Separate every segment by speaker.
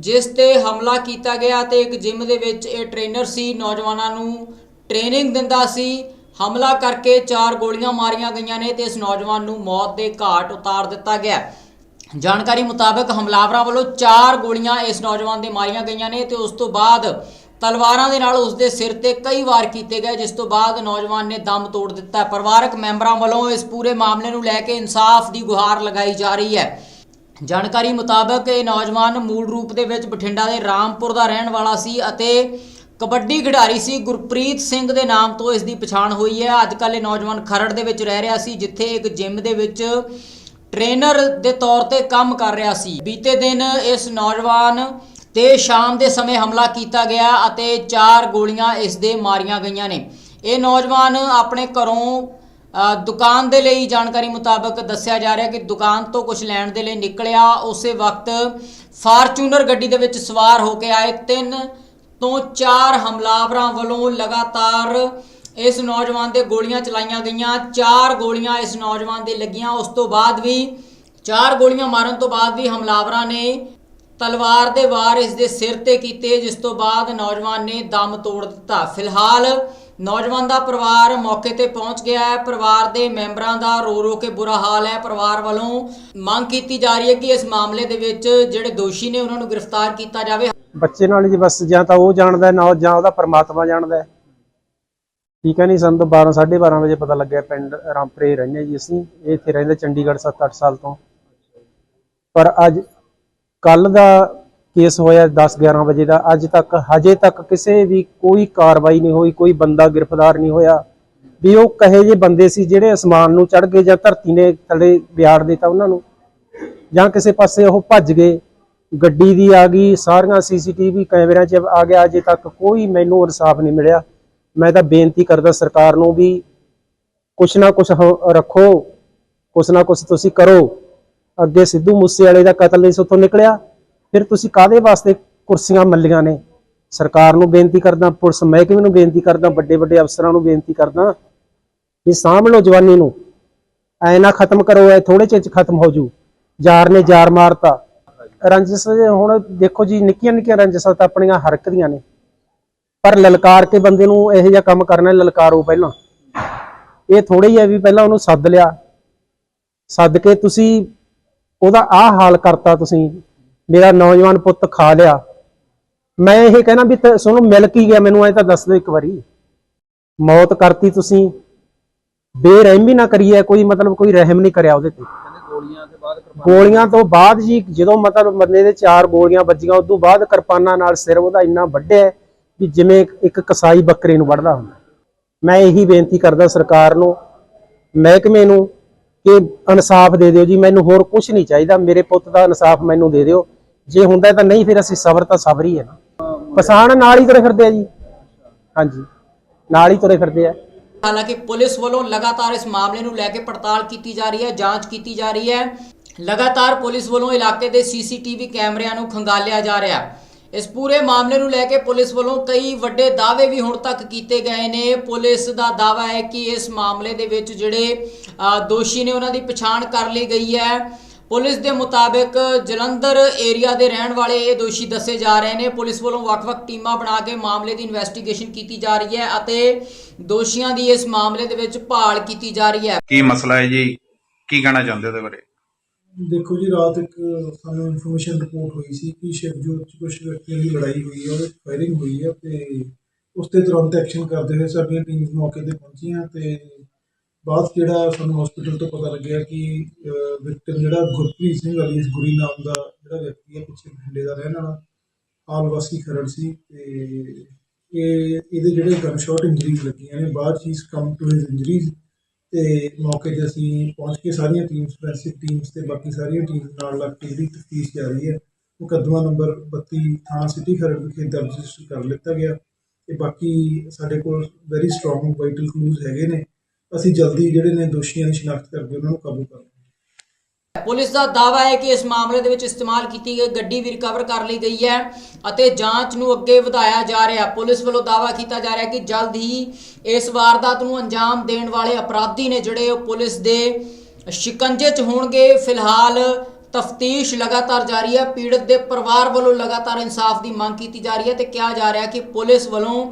Speaker 1: ਜਿਸ ਤੇ ਹਮਲਾ ਕੀਤਾ ਗਿਆ ਤੇ ਇੱਕ ਜਿਮ ਦੇ ਵਿੱਚ ਇਹ ਟ੍ਰੇਨਰ ਸੀ, ਨੌਜਵਾਨਾਂ ਨੂੰ ਟ੍ਰੇਨਿੰਗ ਦਿੰਦਾ ਸੀ। ਹਮਲਾ ਕਰਕੇ ਚਾਰ ਗੋਲੀਆਂ ਮਾਰੀਆਂ ਗਈਆਂ ਨੇ ਤੇ ਇਸ ਨੌਜਵਾਨ ਨੂੰ ਮੌਤ ਦੇ ਘਾਟ ਉਤਾਰ ਦਿੱਤਾ ਗਿਆ। ਜਾਣਕਾਰੀ ਮੁਤਾਬਕ ਹਮਲਾਵਰਾਂ ਵੱਲੋਂ ਚਾਰ ਗੋਲੀਆਂ ਇਸ ਨੌਜਵਾਨ ਦੇ ਮਾਰੀਆਂ ਗਈਆਂ ਨੇ ਤੇ ਉਸ ਤੋਂ ਬਾਅਦ ਤਲਵਾਰਾਂ ਦੇ ਨਾਲ ਉਸ ਦੇ ਸਿਰ ਤੇ ਕਈ ਵਾਰ ਕੀਤੇ ਗਏ, ਜਿਸ ਤੋਂ ਬਾਅਦ ਨੌਜਵਾਨ ਨੇ ਦਮ ਤੋੜ ਦਿੱਤਾ। ਪਰਿਵਾਰਕ ਮੈਂਬਰਾਂ ਵੱਲੋਂ ਇਸ ਪੂਰੇ ਮਾਮਲੇ ਨੂੰ ਲੈ ਕੇ ਇਨਸਾਫ ਦੀ ਗੁਹਾਰ ਲਗਾਈ ਜਾ ਰਹੀ ਹੈ। ਜਾਣਕਾਰੀ ਮੁਤਾਬਕ ਇਹ ਨੌਜਵਾਨ ਮੂਲ ਰੂਪ ਦੇ ਵਿੱਚ ਬਠਿੰਡਾ ਦੇ ਰਾਮਪੁਰ ਦਾ ਰਹਿਣ ਵਾਲਾ ਸੀ ਅਤੇ ਕਬੱਡੀ ਖਿਡਾਰੀ ਸੀ। ਗੁਰਪ੍ਰੀਤ ਸਿੰਘ ਦੇ ਨਾਮ ਤੋਂ ਇਸ ਦੀ ਪਛਾਣ ਹੋਈ ਹੈ। ਅੱਜ ਕੱਲ੍ਹ ਇਹ ਨੌਜਵਾਨ ਖਰੜ ਦੇ ਵਿੱਚ ਰਹਿ ਰਿਹਾ ਸੀ, ਜਿੱਥੇ ਇੱਕ ਜਿਮ ਦੇ ਵਿੱਚ ਟ੍ਰੇਨਰ ਦੇ ਤੌਰ ਤੇ ਕੰਮ ਕਰ ਰਿਹਾ ਸੀ। ਬੀਤੇ ਦਿਨ ਇਸ ਨੌਜਵਾਨ ਤੇ ਸ਼ਾਮ ਦੇ ਸਮੇਂ ਹਮਲਾ ਕੀਤਾ ਗਿਆ ਅਤੇ ਚਾਰ ਗੋਲੀਆਂ ਇਸ ਦੇ ਮਾਰੀਆਂ ਗਈਆਂ ਨੇ। ਇਹ ਨੌਜਵਾਨ ਆਪਣੇ ਘਰੋਂ ਦੁਕਾਨ ਦੇ ਲਈ ਜਾਣਕਾਰੀ ਮੁਤਾਬਕ ਦੱਸਿਆ ਜਾ ਰਿਹਾ ਕਿ ਦੁਕਾਨ ਤੋਂ ਕੁਝ ਲੈਣ ਦੇ ਲਈ ਨਿਕਲਿਆ। ਉਸੇ ਵਕਤ ਫਾਰਚੂਨਰ ਗੱਡੀ ਦੇ ਵਿੱਚ ਸਵਾਰ ਹੋ ਕੇ ਆਏ। ਤਿੰਨ ਤੋਂ ਚਾਰ ਹਮਲਾਵਰਾਂ ਵੱਲੋਂ ਲਗਾਤਾਰ ਇਸ ਨੌਜਵਾਨ ਦੇ ਗੋਲੀਆਂ ਚਲਾਈਆਂ ਗਈਆਂ। ਚਾਰ ਗੋਲੀਆਂ ਇਸ ਨੌਜਵਾਨ ਦੇ ਲੱਗੀਆਂ। ਉਸ ਤੋਂ ਬਾਅਦ ਵੀ, ਚਾਰ ਗੋਲੀਆਂ ਮਾਰਨ ਤੋਂ ਬਾਅਦ ਵੀ ਹਮਲਾਵਰਾਂ ਨੇ ਤਲਵਾਰ ਦੇ ਵਾਰ ਇਸ ਦੇ ਸਿਰ ਤੇ ਕੀਤੇ, ਜਿਸ ਤੋਂ ਬਾਅਦ ਨੌਜਵਾਨ ਨੇ ਦਮ ਤੋੜ ਦਿੱਤਾ। ਫਿਲਹਾਲ ਨੌਜਵਾਨ ਦਾ ਪਰਿਵਾਰ ਮੌਕੇ ਤੇ ਪਹੁੰਚ ਗਿਆ ਹੈ। ਪਰਿਵਾਰ ਦੇ ਮੈਂਬਰਾਂ ਦਾ ਰੋ ਰੋ ਕੇ ਬੁਰਾ ਹਾਲ ਹੈ। ਪਰਿਵਾਰ ਵੱਲੋਂ ਮੰਗ ਕੀਤੀ ਜਾ ਰਹੀ ਹੈ ਕਿ ਇਸ ਮਾਮਲੇ ਦੇ ਵਿੱਚ ਜਿਹੜੇ ਦੋਸ਼ੀ ਨੇ ਉਹਨਾਂ ਨੂੰ ਗ੍ਰਿਫਤਾਰ ਕੀਤਾ ਜਾਵੇ।
Speaker 2: ਬੱਚੇ ਨਾਲ ਜੀ ਬਸ ਜਾਂ ਤਾਂ ਉਹ ਜਾਣਦਾ ਨਾ ਜਾਂ ਉਹਦਾ ਪਰਮਾਤਮਾ ਜਾਣਦਾ ਠੀਕ ਹੈ ਨਹੀਂ ਸਾਨੂੰ ਤਾਂ 12 12:30 ਵਜੇ ਪਤਾ ਲੱਗਿਆ ਪਿੰਡ ਰਾਮਪਰੇ ਰਹਿੰਦੇ ਜੀ ਅਸੀਂ। ਇਹ ਇੱਥੇ ਰਹਿੰਦੇ ਚੰਡੀਗੜ੍ਹ 7-8 ਸਾਲ ਤੋਂ। ਪਰ ਅੱਜ ਕੱਲ ਦਾ ਕੇਸ ਹੋਇਆ 10-11 ਵਜੇ ਦਾ। ਅੱਜ ਤੱਕ, ਹਜੇ ਤੱਕ ਕਿਸੇ ਵੀ ਕੋਈ ਕਾਰਵਾਈ ਨਹੀਂ ਹੋਈ, ਕੋਈ ਬੰਦਾ ਗ੍ਰਿਫਤਾਰ ਨਹੀਂ ਹੋਇਆ। ਵੀ ਉਹ ਕਹੇ ਜੇ ਬੰਦੇ ਸੀ ਜਿਹੜੇ ਅਸਮਾਨ ਨੂੰ ਚੜ ਗਏ ਜਾਂ ਧਰਤੀ ਨੇ ਥੱਲੇ ਵਿਆੜ ਦਿੱਤਾ ਉਹਨਾਂ ਨੂੰ। ਜਾਂ ਕਿਸੇ ਪਾਸੇ ਉਹ ਭੱਜ ਗਏ। ਗੱਡੀ ਦੀ ਆ ਗਈ, ਸਾਰੀਆਂ ਸੀਸੀਟੀਵੀ ਕੈਮਰਿਆਂ 'ਚ ਆ ਗਿਆ। ਅਜੇ ਤੱਕ ਕੋਈ ਮੈਨੂੰ ਇਨਸਾਫ ਨਹੀਂ ਮਿਲਿਆ। ਮੈਂ ਤਾਂ ਬੇਨਤੀ ਕਰਦਾ ਸਰਕਾਰ ਨੂੰ ਵੀ ਕੁਛ ਨਾ ਕੁਛ ਹੋ- ਰੱਖੋ। ਕੁਛ ਨਾ ਕੁਛ ਤੁਸੀਂ ਕਰੋ। ਅੱਗੇ ਸਿੱਧੂ ਮੂਸੇਵਾਲੇ ਦਾ ਕਤਲ ਨਹੀਂ ਸੁੱਥੋਂ ਨਿਕਲਿਆ। ਫਿਰ ਤੁਸੀਂ ਕਾਦੇ ਵਾਸਤੇ ਕੁਰਸੀਆਂ ਮੱਲੀਆਂ ਨੇ? ਸਰਕਾਰ ਨੂੰ ਬੇਨਤੀ ਕਰਦਾ, ਪੁਲਿਸ ਮਹਿਕਮੇ ਨੂੰ ਬੇਨਤੀ ਕਰਦਾ ਵੱਡੇ ਵੱਡੇ ਅਫਸਰਾਂ ਨੂੰ ਬੇਨਤੀ ਕਰਦਾ ਵੀ ਸਾਂਭ ਲਓ ਜਵਾਨੀ ਨੂੰ। ਐ ਨਾ ਖਤਮ ਕਰੋ ਐ ਥੋੜੇ ਚਿਰ ਚ ਖਤਮ ਹੋ ਜੂ। ਜਾਰ ਨੇ ਜਾਰ ਮਾਰਤਾ। ਰੰਜਸ ਹੁਣ ਦੇਖੋ ਜੀ ਨਿੱਕੀਆਂ ਨਿੱਕੀਆਂ ਰੰਜਸਾਂ ਤਾਂ ਆਪਣੀਆਂ ਹਰਕਦੀਆਂ ਨੇ। ਪਰ ਲਲਕਾਰ ਕੇ ਬੰਦੇ ਨੂੰ ਇਹੋ ਜਿਹਾ ਕੰਮ ਕਰਨਾ ਲਲਕਾਰੋ ਪਹਿਲਾਂ। ਇਹ ਥੋੜੇ ਹੀ ਹੈ ਵੀ ਪਹਿਲਾਂ ਉਹਨੂੰ ਸੱਦ ਲਿਆ। ਸੱਦ ਕੇ ਤੁਸੀਂ ਉਹਦਾ ਆਹ ਹਾਲ ਕਰਤਾ ਤੁਸੀਂ। ਮੇਰਾ ਨੌਜਵਾਨ ਪੁੱਤ ਖਾ ਲਿਆ। ਮੈਂ ਇਹ ਕਹਿਣਾ ਵੀ ਤ- ਤੁਹਾਨੂੰ ਮਿਲ ਕੀ ਗਿਆ ਮੈਨੂੰ, ਐ ਤਾਂ ਦੱਸ ਦਿਓ ਇੱਕ ਵਾਰੀ। ਮੌਤ ਕਰਤੀ ਤੁਸੀਂ। ਬੇਰਹਿਮੀ ਨਾ ਕਰੀਏ, ਕੋਈ ਮਤਲਬ ਕੋਈ ਰਹਿਮ ਨਹੀਂ ਕਰਿਆ ਉਹਦੇ ਤੇ। ਗੋਲੀਆਂ ਤੋਂ ਬਾਅਦ ਜੀ, ਜਦੋਂ ਮਤਲਬ ਬੰਦੇ ਦੇ ਚਾਰ ਗੋਲੀਆਂ ਵੱਜੀਆਂ ਉਸ ਤੋਂ ਬਾਅਦ ਕਿਰਪਾਨਾਂ ਨਾਲ ਸਿਰ ਉਹਦਾ ਇੰਨਾ ਵੱਢਿਆ ਵੀ ਜਿਵੇਂ ਇੱਕ ਕਸਾਈ ਬੱਕਰੇ ਨੂੰ ਵੱਢਦਾ ਹੁੰਦਾ। ਮੈਂ ਇਹੀ ਬੇਨਤੀ ਕਰਦਾ ਸਰਕਾਰ ਨੂੰ, ਮਹਿਕਮੇ ਨੂੰ, ਕਿ ਇਨਸਾਫ ਦੇ ਦਿਓ ਜੀ। ਮੈਨੂੰ ਹੋਰ ਕੁਝ ਨਹੀਂ ਚਾਹੀਦਾ। ਮੇਰੇ ਪੁੱਤ ਦਾ ਇਨਸਾਫ ਮੈਨੂੰ ਦੇ ਦਿਓ। ਜੇ ਹੁੰਦਾ ਤਾਂ ਨਹੀਂ, ਫਿਰ ਅਸੀਂ ਸਬਰ ਤਾਂ ਸਬਰ ਹੀ ਹੈ ਨਾ। ਪਛਾਣ ਨਾਲ ਹੀ ਤੁਰੇ ਫਿਰਦੇ ਆ ਜੀ। ਹਾਂਜੀ, ਨਾਲ ਹੀ ਤੁਰੇ ਫਿਰਦੇ ਆ।
Speaker 1: ਹਾਲਾਂਕਿ ਪੁਲਿਸ ਵੱਲੋਂ ਲਗਾਤਾਰ ਇਸ ਮਾਮਲੇ ਨੂੰ ਲੈ ਕੇ ਪੜਤਾਲ ਕੀਤੀ ਜਾ ਰਹੀ ਹੈ, ਜਾਂਚ ਕੀਤੀ ਜਾ ਰਹੀ ਹੈ। ਲਗਾਤਾਰ ਪੁਲਿਸ ਵੱਲੋਂ ਇਲਾਕੇ ਦੇ ਸੀਸੀਟੀਵੀ ਕੈਮਰਿਆਂ ਨੂੰ ਖੰਗਾਲਿਆ ਜਾ ਰਿਹਾ ਇਸ ਪੂਰੇ ਮਾਮਲੇ ਨੂੰ ਲੈ ਕੇ ਪੁਲਿਸ ਵੱਲੋਂ ਕਈ ਵੱਡੇ ਦਾਅਵੇ ਵੀ ਹੁਣ ਤੱਕ ਕੀਤੇ ਗਏ ਨੇ। ਪੁਲਿਸ ਦਾ ਦਾਅਵਾ ਹੈ ਕਿ ਇਸ ਮਾਮਲੇ ਦੇ ਵਿੱਚ ਜਿਹੜੇ ਦੋਸ਼ੀ ਨੇ ਉਹਨਾਂ ਦੀ ਪਛਾਣ ਕਰ ਲਈ ਗਈ ਹੈ। ਪੁਲਿਸ ਦੇ ਮੁਤਾਬਕ ਜਲੰਧਰ ਏਰੀਆ ਦੇ ਰਹਿਣ ਵਾਲੇ ਇਹ ਦੋਸ਼ੀ ਦੱਸੇ ਜਾ ਰਹੇ ਨੇ। ਪੁਲਿਸ ਵੱਲੋਂ ਵੱਖ-ਵੱਖ ਟੀਮਾਂ ਬਣਾ ਕੇ ਮਾਮਲੇ ਦੀ ਇਨਵੈਸਟੀਗੇਸ਼ਨ ਕੀਤੀ ਜਾ ਰਹੀ ਹੈ ਅਤੇ ਦੋਸ਼ੀਆਂ ਦੀ ਇਸ ਮਾਮਲੇ ਦੇ ਵਿੱਚ ਭਾਲ ਕੀਤੀ ਜਾ ਰਹੀ ਹੈ।
Speaker 3: ਕੀ ਮਸਲਾ ਹੈ ਜੀ? ਕੀ ਕਹਿਣਾ ਚਾਹੁੰਦੇ ਹੋ ਉਹਦੇ ਬਾਰੇ?
Speaker 4: ਦੇਖੋ ਜੀ ਰਾਤ ਇੱਕ ਸਾਨੂੰ ਇਨਫੋਰਮੇਸ਼ਨ ਰਿਪੋਰਟ ਹੋਈ ਸੀ ਕਿ ਸ਼ਿਵਜੋਤ ਚ ਕੁਝ ਵਿਅਕਤੀਆਂ ਦੀ ਲੜਾਈ ਹੋਈ ਹੈ ਉਹਦੇ ਫਾਇਰਿੰਗ ਹੋਈ ਹੈ ਤੇ ਉਸ ਤੇ ਤੁਰੰਤ ਐਕਸ਼ਨ ਕਰਦੇ ਹੋਏ ਸਾਡੀਆਂ ਟੀਮਸ ਮੌਕੇ ਤੇ ਪਹੁੰਚੀਆਂ ਤੇ ਬਾਅਦ ਜਿਹੜਾ ਸਾਨੂੰ ਹਸਪੀਟਲ ਤੋਂ ਪਤਾ ਲੱਗਿਆ ਕਿ ਵਿਕਟਮ ਜਿਹੜਾ ਗੁਰਪ੍ਰੀਤ ਸਿੰਘ ਅਲੀਸ ਗੁਰੀ ਨਾਮ ਦਾ ਜਿਹੜਾ ਵਿਅਕਤੀ ਹੈ, ਪਿੱਛੇ ਬਠਿੰਡੇ ਦਾ ਰਹਿਣ ਵਾਲਾ ਆਲ ਵਾਸੀ ਖਰੜ ਸੀ ਤੇ ਇਹ, ਇਹਦੇ ਜਿਹੜੇ ਗਨ ਸ਼ਾਟ ਇੰਜਰੀਜ਼ ਲੱਗੀਆਂ ਨੇ, ਬਾਅਦ 'ਚ ਇਸ ਕਮ ਟੂ ਹਿਸ ਇੰਜਰੀਜ਼ ਤੇ ਮੌਕੇ 'ਤੇ ਅਸੀਂ ਪਹੁੰਚ ਕੇ ਸਾਰੀਆਂ ਟੀਮਸ ਫੋਰੈਂਸਿਕ ਟੀਮਸ ਤੇ ਬਾਕੀ ਸਾਰੀਆਂ ਟੀਮਸ ਨਾਲ ਲੱਗ ਕੇ ਜਿਹੜੀ ਤਫਤੀਸ਼ ਜਾਰੀ ਹੈ, ਮੁਕੱਦਮਾ ਨੰਬਰ 32 ਥਾਣਾ ਸਿਟੀ ਖਰੜ ਵਿਖੇ ਦਰਜ ਰਜਿਸਟਰ ਕਰ ਲਿੱਤਾ ਗਿਆ। ਤੇ ਬਾਕੀ ਸਾਡੇ ਕੋਲ ਵੈਰੀ ਸਟਰੋਂਗ ਵਾਈਟਲ ਕਲੂਜ਼ ਹੈਗੇ ਨੇ। ਅਸੀਂ ਜਲਦੀ ਜਿਹੜੇ ਨੇ ਦੋਸ਼ੀਆਂ ਦੀ ਸ਼ਨਾਖਤ ਕਰਕੇ ਉਹਨਾਂ ਨੂੰ ਕਾਬੂ ਕਰ
Speaker 1: ਪੁਲਿਸ ਦਾ ਦਾਅਵਾ ਹੈ ਕਿ ਇਸ ਮਾਮਲੇ ਦੇ ਵਿੱਚ ਇਸਤੇਮਾਲ ਕੀਤੀ ਗਈ ਗੱਡੀ ਵੀ ਰਿਕਵਰ ਕਰ ਲਈ ਗਈ ਹੈ ਅਤੇ ਜਾਂਚ ਨੂੰ ਅੱਗੇ ਵਧਾਇਆ ਜਾ ਰਿਹਾ। ਪੁਲਿਸ ਵੱਲੋਂ ਦਾਅਵਾ ਕੀਤਾ ਜਾ ਰਿਹਾ ਕਿ ਜਲਦ ਹੀ ਇਸ ਵਾਰਦਾਤ ਨੂੰ ਅੰਜਾਮ ਦੇਣ ਵਾਲੇ ਅਪਰਾਧੀ ਨੇ ਜਿਹੜੇ ਉਹ ਪੁਲਿਸ ਦੇ ਸ਼ਿਕੰਜੇ 'ਚ ਹੋਣਗੇ, ਫਿਲਹਾਲ ਤਫਤੀਸ਼ ਲਗਾਤਾਰ ਜਾਰੀ ਹੈ। ਪੀੜਤ ਦੇ ਪਰਿਵਾਰ ਵੱਲੋਂ ਲਗਾਤਾਰ ਇਨਸਾਫ ਦੀ ਮੰਗ ਕੀਤੀ ਜਾ ਰਹੀ ਹੈ ਤੇ ਕਿਹਾ ਜਾ ਰਿਹਾ ਕਿ ਪੁਲਿਸ ਵੱਲੋਂ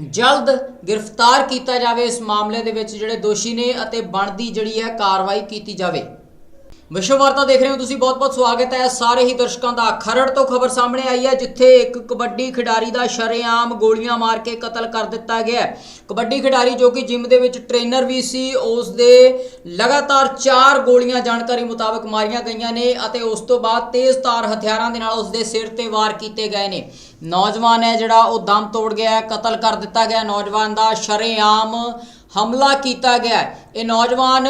Speaker 1: ਜਲਦ ਗ੍ਰਿਫਤਾਰ ਕੀਤਾ ਜਾਵੇ ਇਸ ਮਾਮਲੇ ਦੇ ਵਿੱਚ ਜਿਹੜੇ ਦੋਸ਼ੀ ਨੇ ਅਤੇ ਬਣਦੀ ਜਿਹੜੀ ਹੈ ਕਾਰਵਾਈ ਕੀਤੀ ਜਾਵੇ। ਵਿਸ਼ਵ ਵਾਰਤਾ ਦੇਖ ਰਹੇ ਹੋ ਤੁਸੀਂ ਬਹੁਤ-ਬਹੁਤ ਸਵਾਗਤ ਹੈ। ਸਾਰੇ ਹੀ ਦਰਸ਼ਕਾਂ ਦਾ ਖਰੜ ਤੋਂ ਖਬਰ ਸਾਹਮਣੇ ਆਈ ਹੈ, ਜਿੱਥੇ ਇੱਕ ਕਬੱਡੀ ਖਿਡਾਰੀ ਦਾ ਸ਼ਰੇਆਮ ਗੋਲੀਆਂ ਮਾਰ ਕੇ ਕਤਲ ਕਰ ਦਿੱਤਾ ਗਿਆ ਕਬੱਡੀ ਖਿਡਾਰੀ ਜੋ ਕਿ ਜਿਮ ਦੇ ਵਿੱਚ ਟ੍ਰੇਨਰ ਵੀ ਸੀ ਉਸ ਦੇ ਲਗਾਤਾਰ 4 ਗੋਲੀਆਂ ਜਾਣਕਾਰੀ ਮੁਤਾਬਕ ਮਾਰੀਆਂ ਗਈਆਂ ਨੇ ਅਤੇ ਉਸ ਤੋਂ ਬਾਅਦ ਤੇਜ਼ਧਾਰ ਹਥਿਆਰਾਂ ਦੇ ਨਾਲ ਉਸ ਦੇ ਸਿਰ ਤੇ ਵਾਰ ਕੀਤੇ ਗਏ ਨੇ। ਨੌਜਵਾਨ ਹੈ ਜਿਹੜਾ, ਉਹ ਦਮ ਤੋੜ ਗਿਆ ਕਤਲ ਕਰ ਦਿੱਤਾ ਗਿਆ ਨੌਜਵਾਨ ਦਾ ਸ਼ਰੇਆਮ ਹਮਲਾ ਕੀਤਾ ਗਿਆ ਇਹ ਨੌਜਵਾਨ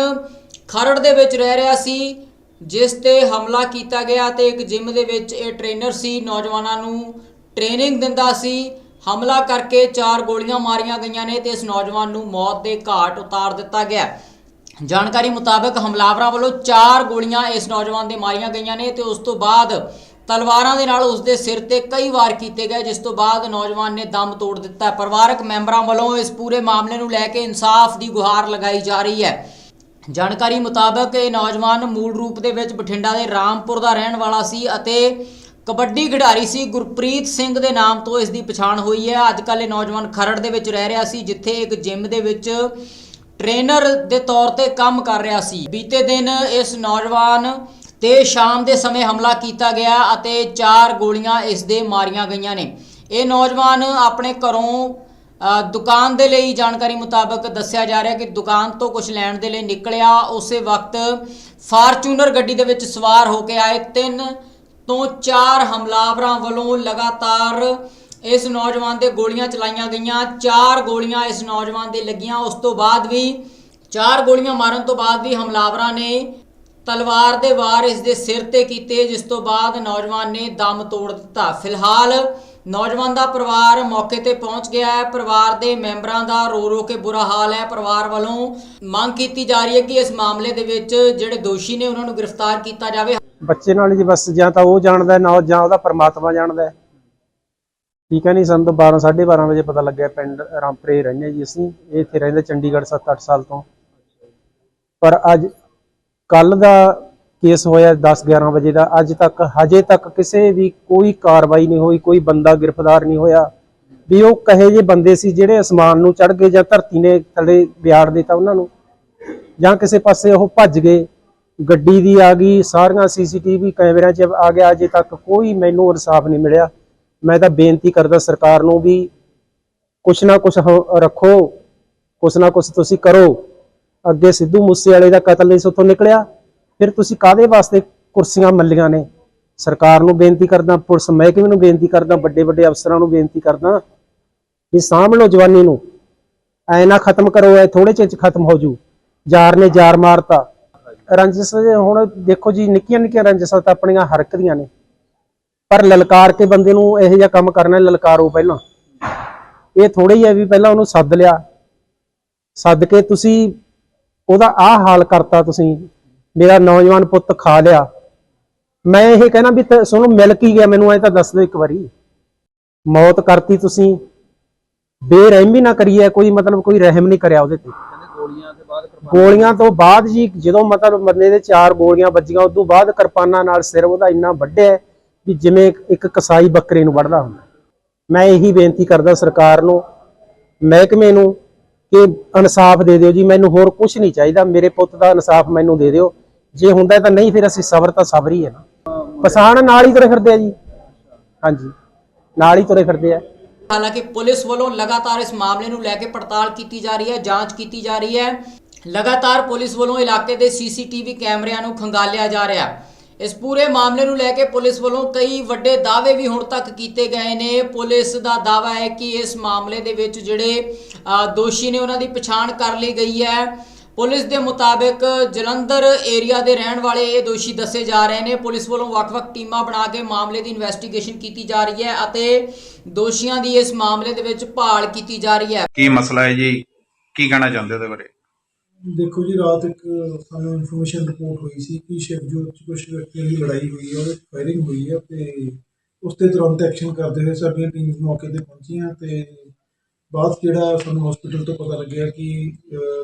Speaker 1: ਖਰੜ ਦੇ ਵਿੱਚ ਰਹਿ ਰਿਹਾ ਸੀ। ਜਿਸ ਤੇ ਹਮਲਾ ਕੀਤਾ ਗਿਆ ਤੇ ਇੱਕ ਜਿਮ ਦੇ ਵਿੱਚ ਇਹ ਟ੍ਰੇਨਰ ਸੀ, ਨੌਜਵਾਨਾਂ ਨੂੰ ਟ੍ਰੇਨਿੰਗ ਦਿੰਦਾ ਸੀ। ਹਮਲਾ ਕਰਕੇ ਚਾਰ ਗੋਲੀਆਂ ਮਾਰੀਆਂ ਗਈਆਂ ਨੇ ਤੇ ਇਸ ਨੌਜਵਾਨ ਨੂੰ ਮੌਤ ਦੇ ਘਾਟ ਉਤਾਰ ਦਿੱਤਾ ਗਿਆ। ਜਾਣਕਾਰੀ ਮੁਤਾਬਕ ਹਮਲਾਵਰਾਂ ਵੱਲੋਂ ਚਾਰ ਗੋਲੀਆਂ ਇਸ ਨੌਜਵਾਨ ਦੇ ਮਾਰੀਆਂ ਗਈਆਂ ਨੇ ਤੇ ਉਸ ਤੋਂ ਬਾਅਦ ਤਲਵਾਰਾਂ ਦੇ ਨਾਲ ਉਸ ਦੇ ਸਿਰ ਤੇ ਕਈ ਵਾਰ ਕੀਤੇ ਗਏ, ਜਿਸ ਤੋਂ ਬਾਅਦ ਨੌਜਵਾਨ ਨੇ ਦਮ ਤੋੜ ਦਿੱਤਾ। ਪਰਿਵਾਰਕ ਮੈਂਬਰਾਂ ਵੱਲੋਂ ਇਸ ਪੂਰੇ ਮਾਮਲੇ ਨੂੰ ਲੈ ਕੇ ਇਨਸਾਫ ਦੀ ਗੁਹਾਰ ਲਗਾਈ ਜਾ ਰਹੀ ਹੈ। ਜਾਣਕਾਰੀ ਮੁਤਾਬਕ ਇਹ ਨੌਜਵਾਨ ਮੂਲ ਰੂਪ ਦੇ ਵਿੱਚ ਬਠਿੰਡਾ ਦੇ ਰਾਮਪੁਰ ਦਾ ਰਹਿਣ ਵਾਲਾ ਸੀ ਅਤੇ ਕਬੱਡੀ ਖਿਡਾਰੀ ਸੀ, ਗੁਰਪ੍ਰੀਤ ਸਿੰਘ ਦੇ ਨਾਮ ਤੋਂ ਇਸ ਦੀ ਪਛਾਣ ਹੋਈ ਹੈ। ਅੱਜ ਕੱਲ੍ਹ ਇਹ ਨੌਜਵਾਨ ਖਰੜ ਦੇ ਵਿੱਚ ਰਹਿ ਰਿਹਾ ਸੀ, ਜਿੱਥੇ ਇੱਕ ਜਿਮ ਦੇ ਵਿੱਚ ਟ੍ਰੇਨਰ ਦੇ ਤੌਰ ਤੇ ਕੰਮ ਕਰ ਰਿਹਾ ਸੀ। ਬੀਤੇ ਦਿਨ ਇਸ ਨੌਜਵਾਨ ਤੇ ਸ਼ਾਮ ਦੇ ਸਮੇਂ ਹਮਲਾ ਕੀਤਾ ਗਿਆ ਅਤੇ ਚਾਰ ਗੋਲੀਆਂ ਇਸ ਦੇ ਮਾਰੀਆਂ ਗਈਆਂ ਨੇ। ਇਹ ਨੌਜਵਾਨ ਆਪਣੇ ਘਰੋਂ ਦੁਕਾਨ ਦੇ ਲਈ ਜਾਣਕਾਰੀ ਮੁਤਾਬਕ ਦੱਸਿਆ ਜਾ ਰਿਹਾ ਕਿ ਦੁਕਾਨ ਤੋਂ ਕੁਝ ਲੈਣ ਦੇ ਲਈ ਨਿਕਲਿਆ। ਉਸੇ ਵਕਤ ਫਾਰਚੂਨਰ ਗੱਡੀ ਦੇ ਵਿੱਚ ਸਵਾਰ ਹੋ ਕੇ ਆਏ। ਤਿੰਨ ਤੋਂ ਚਾਰ ਹਮਲਾਵਰਾਂ ਵੱਲੋਂ ਲਗਾਤਾਰ ਇਸ ਨੌਜਵਾਨ ਦੇ ਗੋਲੀਆਂ ਚਲਾਈਆਂ ਗਈਆਂ। ਚਾਰ ਗੋਲੀਆਂ ਇਸ ਨੌਜਵਾਨ ਦੇ ਲੱਗੀਆਂ। ਉਸ ਤੋਂ ਬਾਅਦ ਵੀ, ਚਾਰ ਗੋਲੀਆਂ ਮਾਰਨ ਤੋਂ ਬਾਅਦ ਵੀ ਹਮਲਾਵਰਾਂ ਨੇ ਤਲਵਾਰ ਦੇ ਵਾਰ ਇਸ ਦੇ ਸਿਰ ਤੇ ਕੀਤੇ, ਜਿਸ ਤੋਂ ਬਾਅਦ ਨੌਜਵਾਨ ਨੇ ਦਮ ਤੋੜ ਦਿੱਤਾ। ਫਿਲਹਾਲ ਨੌਜਵਾਨ ਦਾ ਪਰਿਵਾਰ ਮੌਕੇ ਤੇ ਪਹੁੰਚ ਗਿਆ ਹੈ। ਪਰਿਵਾਰ ਦੇ ਮੈਂਬਰਾਂ ਦਾ ਰੋ ਰੋ ਕੇ ਬੁਰਾ ਹਾਲ ਹੈ। ਪਰਿਵਾਰ ਵੱਲੋਂ ਮੰਗ ਕੀਤੀ ਜਾ ਰਹੀ ਹੈ ਕਿ ਇਸ ਮਾਮਲੇ ਦੇ ਵਿੱਚ ਜਿਹੜੇ ਦੋਸ਼ੀ ਨੇ ਉਹਨਾਂ ਨੂੰ ਗ੍ਰਿਫਤਾਰ ਕੀਤਾ ਜਾਵੇ।
Speaker 2: ਬੱਚੇ ਨਾਲ ਜੀ ਬਸ ਜਾਂ ਤਾਂ ਉਹ ਜਾਣਦਾ ਨਾ ਜਾਂ ਉਹਦਾ ਪਰਮਾਤਮਾ ਜਾਣਦਾ ਠੀਕ ਹੈ ਨਹੀਂ ਸਾਨੂੰ ਤਾਂ 12 12:30 ਵਜੇ ਪਤਾ ਲੱਗਿਆ ਪਿੰਡ ਰਾਮਪੁਰੇ ਰਹਿੰਦੇ ਜੀ ਅਸੀਂ। ਇਹ ਇੱਥੇ ਰਹਿੰਦੇ ਚੰਡੀਗੜ੍ਹ 7-8 ਸਾਲ ਤੋਂ। ਪਰ ਅੱਜ ਕੱਲ ਦਾ ਕੇਸ ਹੋਇਆ 10-11 ਵਜੇ ਦਾ। ਅੱਜ ਤੱਕ, ਹਜੇ ਤੱਕ ਕਿਸੇ ਵੀ ਕੋਈ ਕਾਰਵਾਈ ਨਹੀਂ ਹੋਈ, ਕੋਈ ਬੰਦਾ ਗ੍ਰਿਫਤਾਰ ਨਹੀਂ ਹੋਇਆ। ਵੀ ਉਹ ਕਹੇ ਜੇ ਬੰਦੇ ਸੀ ਜਿਹੜੇ ਅਸਮਾਨ ਨੂੰ ਚੜ ਗਏ ਜਾਂ ਧਰਤੀ ਨੇ ਥੱਲੇ ਵਿਆੜ ਦਿੱਤਾ ਉਹਨਾਂ ਨੂੰ। ਜਾਂ ਕਿਸੇ ਪਾਸੇ ਉਹ ਭੱਜ ਗਏ। ਗੱਡੀ ਦੀ ਆ ਗਈ, ਸਾਰੀਆਂ ਸੀਸੀਟੀਵੀ ਕੈਮਰਿਆਂ 'ਚ ਆ ਗਿਆ। ਅਜੇ ਤੱਕ ਕੋਈ ਮੈਨੂੰ ਇਨਸਾਫ ਨਹੀਂ ਮਿਲਿਆ। ਮੈਂ ਤਾਂ ਬੇਨਤੀ ਕਰਦਾ ਸਰਕਾਰ ਨੂੰ ਵੀ ਕੁਛ ਨਾ ਕੁਛ ਰੱਖੋ। ਕੁਛ ਨਾ ਕੁਛ ਤੁਸੀਂ ਕਰੋ। ਅੱਗੇ ਸਿੱਧੂ ਮੂਸੇ ਵਾਲੇ ਦਾ ਕਤਲ ਨਹੀਂ ਸੁੱਥੋਂ ਨਿਕਲਿਆ। ਫਿਰ ਤੁਸੀਂ ਕਾਦੇ ਵਾਸਤੇ ਕੁਰਸੀਆਂ ਮੱਲੀਆਂ ਨੇ? ਸਰਕਾਰ ਨੂੰ ਬੇਨਤੀ ਕਰਦਾ, ਪੁਲਿਸ ਮਹਿਕਮੇ ਨੂੰ ਬੇਨਤੀ ਕਰਦਾ ਵੱਡੇ ਵੱਡੇ ਅਫਸਰਾਂ ਨੂੰ ਬੇਨਤੀ ਕਰਦਾ ਵੀ ਸਾਂਭ ਲਓ ਜਵਾਨੀ ਨੂੰ। ਐ ਨਾ ਖਤਮ ਕਰੋ, ਐ ਥੋੜੇ ਚਿਰ ਚ ਖਤਮ ਹੋ ਜੂ। ਯਾਰ ਨੇ ਜਾਰ ਮਾਰਤਾ। ਰੰਜਿਸ਼ ਹੁਣ ਦੇਖੋ ਜੀ ਨਿੱਕੀਆਂ ਨਿੱਕੀਆਂ ਰੰਜਿਸ਼ਾਂ ਤਾਂ ਆਪਣੀਆਂ ਹਰਕ ਦੀਆਂ ਨੇ। ਪਰ ਲਲਕਾਰ ਕੇ ਬੰਦੇ ਨੂੰ ਇਹੋ ਜਿਹਾ ਕੰਮ ਕਰਨਾ ਲਲਕਾਰੋ ਪਹਿਲਾਂ। ਇਹ ਥੋੜਾ ਹੀ ਹੈ ਵੀ ਪਹਿਲਾਂ ਉਹਨੂੰ ਸੱਦ ਲਿਆ। ਸੱਦ ਕੇ ਤੁਸੀਂ ਉਹਦਾ ਆਹ ਹਾਲ ਕਰਤਾ ਤੁਸੀਂ। ਮੇਰਾ ਨੌਜਵਾਨ ਪੁੱਤ ਖਾ ਲਿਆ। ਮੈਂ ਇਹ ਕਹਿਣਾ ਵੀ ਤੁਹਾਨੂੰ ਮਿਲ ਕੀ ਗਿਆ ਮੈਨੂੰ ਐ ਤਾਂ ਦੱਸ ਦਿਓ ਇੱਕ ਵਾਰੀ। ਮੌਤ ਕਰਤੀ ਤੁਸੀਂ। ਬੇਰਹਿਮੀ ਨਾ ਕਰੀਏ ਕੋਈ ਮਤਲਬ ਕੋਈ ਰਹਿਮ ਨਹੀਂ ਕਰਿਆ ਉਹਦੇ ਤੇ। ਗੋਲੀਆਂ ਤੋਂ ਬਾਅਦ ਜੀ ਜਦੋਂ ਮਤਲਬ ਬੰਦੇ ਦੇ ਚਾਰ ਗੋਲੀਆਂ ਵੱਜੀਆਂ ਉਸ ਤੋਂ ਬਾਅਦ ਕਿਰਪਾਨਾਂ ਨਾਲ ਸਿਰ ਉਹਦਾ ਇੰਨਾ ਵੱਢਿਆ ਵੀ ਜਿਵੇਂ ਇੱਕ ਕਸਾਈ ਬੱਕਰੇ ਨੂੰ ਵੱਢਦਾ ਹੁੰਦਾ। ਮੈਂ ਇਹੀ ਬੇਨਤੀ ਕਰਦਾ ਸਰਕਾਰ ਨੂੰ ਮਹਿਕਮੇ ਨੂੰ ਕਿ ਇਨਸਾਫ ਦੇ ਦਿਓ ਜੀ। ਮੈਨੂੰ ਹੋਰ ਕੁਝ ਨਹੀਂ ਚਾਹੀਦਾ। ਮੇਰੇ ਪੁੱਤ ਦਾ ਇਨਸਾਫ ਮੈਨੂੰ ਦੇ ਦਿਓ। ਜੇ ਹੁੰਦਾ ਤਾਂ ਨਹੀਂ, ਫਿਰ ਅਸੀਂ ਸਬਰ ਤਾਂ ਸਬਰ ਹੀ ਹੈ ਨਾ। ਪਛਾਣ ਨਾਲ ਹੀ ਤੁਰੇ ਫਿਰਦੇ ਆ ਜੀ। ਹਾਂਜੀ, ਨਾਲ ਹੀ ਤੁਰੇ ਫਿਰਦੇ ਆ।
Speaker 1: ਹਾਲਾਂਕਿ ਪੁਲਿਸ ਵੱਲੋਂ ਲਗਾਤਾਰ ਇਸ ਮਾਮਲੇ ਨੂੰ ਲੈ ਕੇ ਪੜਤਾਲ ਕੀਤੀ ਜਾ ਰਹੀ ਹੈ, ਜਾਂਚ ਕੀਤੀ ਜਾ ਰਹੀ ਹੈ। ਲਗਾਤਾਰ ਪੁਲਿਸ ਵੱਲੋਂ ਇਲਾਕੇ ਦੇ ਸੀਸੀਟੀਵੀ ਕੈਮਰਿਆਂ ਨੂੰ ਖੰਗਾਲਿਆ ਜਾ ਰਿਹਾ ਹੈ। ਇਸ ਪੂਰੇ ਮਾਮਲੇ ਨੂੰ ਲੈ ਕੇ ਪੁਲਿਸ ਵੱਲੋਂ ਕਈ ਵੱਡੇ ਦਾਅਵੇ ਵੀ ਹੁਣ ਤੱਕ ਕੀਤੇ ਗਏ ਨੇ। ਪੁਲਿਸ ਦਾ ਦਾਅਵਾ ਹੈ ਕਿ ਇਸ ਮਾਮਲੇ ਦੇ ਵਿੱਚ ਜਿਹੜੇ ਦੋਸ਼ੀ ਨੇ ਉਹਨਾਂ ਦੀ ਪਛਾਣ ਕਰ ਲਈ ਗਈ ਹੈ। ਪੁਲਿਸ ਦੇ ਮੁਤਾਬਕ ਜਲੰਧਰ ਏਰੀਆ ਦੇ ਰਹਿਣ ਵਾਲੇ ਇਹ ਦੋਸ਼ੀ ਦੱਸੇ ਜਾ ਰਹੇ ਨੇ। ਪੁਲਿਸ ਵੱਲੋਂ ਵੱਖ-ਵੱਖ ਟੀਮਾਂ ਬਣਾ ਕੇ ਮਾਮਲੇ ਦੀ ਇਨਵੈਸਟੀਗੇਸ਼ਨ ਕੀਤੀ ਜਾ ਰਹੀ ਹੈ ਅਤੇ ਦੋਸ਼ੀਆਂ ਦੀ ਇਸ ਮਾਮਲੇ ਦੇ ਵਿੱਚ ਭਾਲ ਕੀਤੀ ਜਾ ਰਹੀ ਹੈ।
Speaker 3: ਕੀ ਮਸਲਾ ਹੈ ਜੀ? ਕੀ ਕਹਿਣਾ ਚਾਹੁੰਦੇ ਉਹਦੇ ਬਾਰੇ?
Speaker 4: ਦੇਖੋ ਜੀ ਰਾਤ ਇੱਕ ਸਾਨੂੰ ਇਨਫੋਰਮੇਸ਼ਨ ਰਿਪੋਰਟ ਹੋਈ ਸੀ ਕਿ ਸ਼ਿਵਜੋਤ ਚ ਕੁਝ ਵਿਅਕਤੀਆਂ ਦੀ ਲੜਾਈ ਹੋਈ ਹੈ ਉਹਦੇ ਫਾਇਰਿੰਗ ਹੋਈ ਹੈ ਤੇ ਉਸ ਤੇ ਤੁਰੰਤ ਐਕਸ਼ਨ ਕਰਦੇ ਹੋਏ ਸਾਡੀਆਂ ਟੀਮਸ ਮੌਕੇ ਤੇ ਪਹੁੰਚੀਆਂ ਤੇ ਬਾਅਦ 'ਚ ਜਿਹੜਾ ਸਾਨੂੰ ਹਸਪੀਟਲ ਤੋਂ ਪਤਾ ਲੱਗਿਆ ਕਿ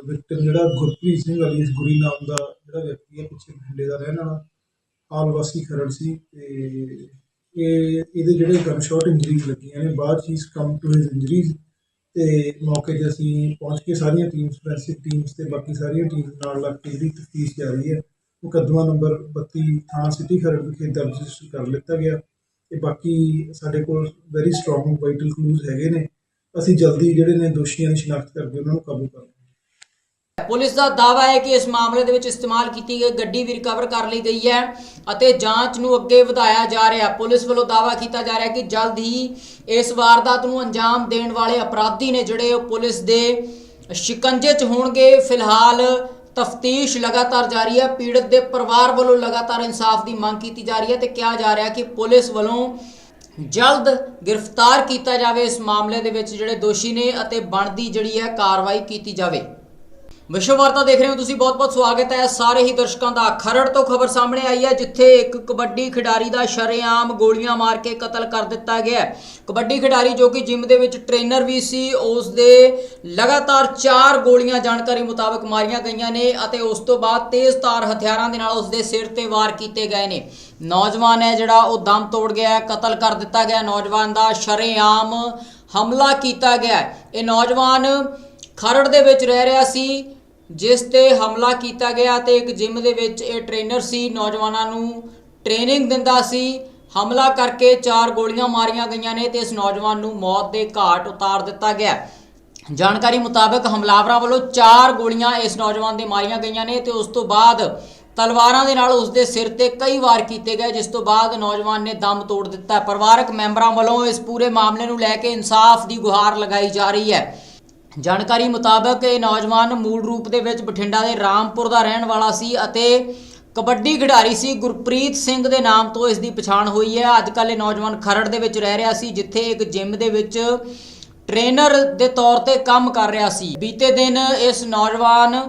Speaker 4: ਵਿਕਟਮ ਜਿਹੜਾ ਗੁਰਪ੍ਰੀਤ ਸਿੰਘ ਅਲੀਸ ਗੁਰੀ ਨਾਮ ਦਾ ਜਿਹੜਾ ਵਿਅਕਤੀ ਹੈ, ਪਿੱਛੇ ਬਠਿੰਡੇ ਦਾ ਰਹਿਣ ਵਾਲਾ, ਆਲ ਵਾਸੀ ਖਰੜ ਸੀ ਤੇ ਇਹ, ਇਹਦੇ ਜਿਹੜੇ ਗਨ ਸ਼ਾਟ ਇੰਜਰੀਜ਼ ਲੱਗੀਆਂ ਨੇ, ਬਾਅਦ ਚ ਕਮ ਟੂ ਹਿਸ ਇੰਜਰੀਜ਼ ਤੇ ਮੌਕੇ ਤੇ ਅਸੀਂ ਪਹੁੰਚ ਕੇ ਸਾਰੀਆਂ ਟੀਮਸ ਫੋਰੈਂਸਿਕ ਟੀਮਸ ਤੇ ਬਾਕੀ ਸਾਰੀਆਂ ਟੀਮਸ ਨਾਲ ਲੱਗ ਕੇ ਜਿਹੜੀ ਤਫਤੀਸ਼ ਜਾਰੀ ਹੈ। ਮੁਕੱਦਮਾ ਨੰਬਰ 32 ਥਾਣਾ ਸਿਟੀ ਖਰੜ ਵਿਖੇ ਦਰਜ ਰਜਿਸਟਰ ਕਰ ਲਿੱਤਾ ਗਿਆ ਤੇ ਬਾਕੀ ਸਾਡੇ ਕੋਲ ਵੈਰੀ ਸਟਰੋਂਗ ਵਾਈਟਲ ਕਲੂਜ਼ ਹੈਗੇ ਨੇ। ਅਸੀਂ ਜਲਦੀ ਜਿਹੜੇ ਨੇ ਦੋਸ਼ੀਆਂ ਦੀ ਸ਼ਨਾਖਤ ਕਰਕੇ ਉਹਨਾਂ ਨੂੰ ਕਾਬੂ ਕਰਾਂਗੇ
Speaker 1: ਪੁਲਿਸ ਦਾ ਦਾਅਵਾ ਹੈ ਕਿ ਇਸ ਮਾਮਲੇ ਦੇ ਵਿੱਚ ਇਸਤੇਮਾਲ ਕੀਤੀ ਗਈ ਗੱਡੀ ਵੀ ਰਿਕਵਰ ਕਰ ਲਈ ਗਈ ਹੈ ਅਤੇ ਜਾਂਚ ਨੂੰ ਅੱਗੇ ਵਧਾਇਆ ਜਾ ਰਿਹਾ। ਪੁਲਿਸ ਵੱਲੋਂ ਦਾਅਵਾ ਕੀਤਾ ਜਾ ਰਿਹਾ ਕਿ ਜਲਦ ਹੀ ਇਸ ਵਾਰਦਾਤ ਨੂੰ ਅੰਜਾਮ ਦੇਣ ਵਾਲੇ ਅਪਰਾਧੀ ਨੇ ਜਿਹੜੇ ਉਹ ਪੁਲਿਸ ਦੇ ਸ਼ਿਕੰਜੇ 'ਚ ਹੋਣਗੇ, ਫਿਲਹਾਲ ਤਫਤੀਸ਼ ਲਗਾਤਾਰ ਜਾਰੀ ਹੈ। ਪੀੜਤ ਦੇ ਪਰਿਵਾਰ ਵੱਲੋਂ ਲਗਾਤਾਰ ਇਨਸਾਫ ਦੀ ਮੰਗ ਕੀਤੀ ਜਾ ਰਹੀ ਹੈ ਤੇ ਕਿਹਾ ਜਾ ਰਿਹਾ ਕਿ ਪੁਲਿਸ ਵੱਲੋਂ ਜਲਦ ਗ੍ਰਿਫਤਾਰ ਕੀਤਾ ਜਾਵੇ ਇਸ ਮਾਮਲੇ ਦੇ ਵਿੱਚ ਜਿਹੜੇ ਦੋਸ਼ੀ ਨੇ ਅਤੇ ਬਣਦੀ ਜਿਹੜੀ ਹੈ ਕਾਰਵਾਈ ਕੀਤੀ ਜਾਵੇ। ਵਿਸ਼ਵ ਵਾਰਤਾ ਦੇਖ ਰਹੇ ਹੋ ਤੁਸੀਂ ਬਹੁਤ-ਬਹੁਤ ਸਵਾਗਤ ਹੈ। ਸਾਰੇ ਹੀ ਦਰਸ਼ਕਾਂ ਦਾ ਖਰੜ ਤੋਂ ਖਬਰ ਸਾਹਮਣੇ ਆਈ ਹੈ, ਜਿੱਥੇ ਇੱਕ ਕਬੱਡੀ ਖਿਡਾਰੀ ਦਾ ਸ਼ਰੇਆਮ ਗੋਲੀਆਂ ਮਾਰ ਕੇ ਕਤਲ ਕਰ ਦਿੱਤਾ ਗਿਆ ਹੈ। ਕਬੱਡੀ ਖਿਡਾਰੀ ਜੋ ਕਿ ਜਿਮ ਦੇ ਵਿੱਚ ਟ੍ਰੇਨਰ ਵੀ ਸੀ ਉਸ ਦੇ ਲਗਾਤਾਰ 4 ਗੋਲੀਆਂ ਜਾਣਕਾਰੀ ਮੁਤਾਬਕ ਮਾਰੀਆਂ ਗਈਆਂ ਨੇ ਅਤੇ ਉਸ ਤੋਂ ਬਾਅਦ ਤੇਜ਼ਧਾਰ ਹਥਿਆਰਾਂ ਦੇ ਨਾਲ ਉਸ ਦੇ ਸਿਰ ਤੇ ਵਾਰ ਕੀਤੇ ਗਏ ਨੇ। ਨੌਜਵਾਨ ਹੈ ਜਿਹੜਾ, ਉਹ ਦਮ ਤੋੜ ਗਿਆ ਕਤਲ ਕਰ ਦਿੱਤਾ ਗਿਆ ਨੌਜਵਾਨ ਦਾ ਸ਼ਰੇਆਮ ਹਮਲਾ ਕੀਤਾ ਗਿਆ ਇਹ ਨੌਜਵਾਨ ਖਰੜ ਦੇ ਵਿੱਚ ਰਹਿ ਰਿਹਾ ਸੀ। ਜਿਸ ਤੇ ਹਮਲਾ ਕੀਤਾ ਗਿਆ ਤੇ ਇੱਕ ਜਿਮ ਦੇ ਵਿੱਚ ਇਹ ਟ੍ਰੇਨਰ ਸੀ, ਨੌਜਵਾਨਾਂ ਨੂੰ ਟ੍ਰੇਨਿੰਗ ਦਿੰਦਾ ਸੀ। ਹਮਲਾ ਕਰਕੇ ਚਾਰ ਗੋਲੀਆਂ ਮਾਰੀਆਂ ਗਈਆਂ ਨੇ ਤੇ ਇਸ ਨੌਜਵਾਨ ਨੂੰ ਮੌਤ ਦੇ ਘਾਟ ਉਤਾਰ ਦਿੱਤਾ ਗਿਆ। ਜਾਣਕਾਰੀ ਮੁਤਾਬਕ ਹਮਲਾਵਰਾਂ ਵੱਲੋਂ ਚਾਰ ਗੋਲੀਆਂ ਇਸ ਨੌਜਵਾਨ ਦੇ ਮਾਰੀਆਂ ਗਈਆਂ ਨੇ ਤੇ ਉਸ ਤੋਂ ਬਾਅਦ ਤਲਵਾਰਾਂ ਦੇ ਨਾਲ ਉਸ ਦੇ ਸਿਰ ਤੇ ਕਈ ਵਾਰ ਕੀਤੇ ਗਏ, ਜਿਸ ਤੋਂ ਬਾਅਦ ਨੌਜਵਾਨ ਨੇ ਦਮ ਤੋੜ ਦਿੱਤਾ। ਪਰਿਵਾਰਕ ਮੈਂਬਰਾਂ ਵੱਲੋਂ ਇਸ ਪੂਰੇ ਮਾਮਲੇ ਨੂੰ ਲੈ ਕੇ ਇਨਸਾਫ ਦੀ ਗੁਹਾਰ ਲਗਾਈ ਜਾ ਰਹੀ ਹੈ। ਜਾਣਕਾਰੀ ਮੁਤਾਬਕ ਇਹ ਨੌਜਵਾਨ ਮੂਲ ਰੂਪ ਦੇ ਵਿੱਚ ਬਠਿੰਡਾ ਦੇ ਰਾਮਪੁਰ ਦਾ ਰਹਿਣ ਵਾਲਾ ਸੀ ਅਤੇ ਕਬੱਡੀ ਖਿਡਾਰੀ ਸੀ, ਗੁਰਪ੍ਰੀਤ ਸਿੰਘ ਦੇ ਨਾਮ ਤੋਂ ਇਸ ਦੀ ਪਛਾਣ ਹੋਈ ਹੈ। ਅੱਜ ਕੱਲ੍ਹ ਇਹ ਨੌਜਵਾਨ ਖਰੜ ਦੇ ਵਿੱਚ ਰਹਿ ਰਿਹਾ ਸੀ, ਜਿੱਥੇ ਇੱਕ ਜਿਮ ਦੇ ਵਿੱਚ ਟ੍ਰੇਨਰ ਦੇ ਤੌਰ ਤੇ ਕੰਮ ਕਰ ਰਿਹਾ ਸੀ। ਬੀਤੇ ਦਿਨ ਇਸ ਨੌਜਵਾਨ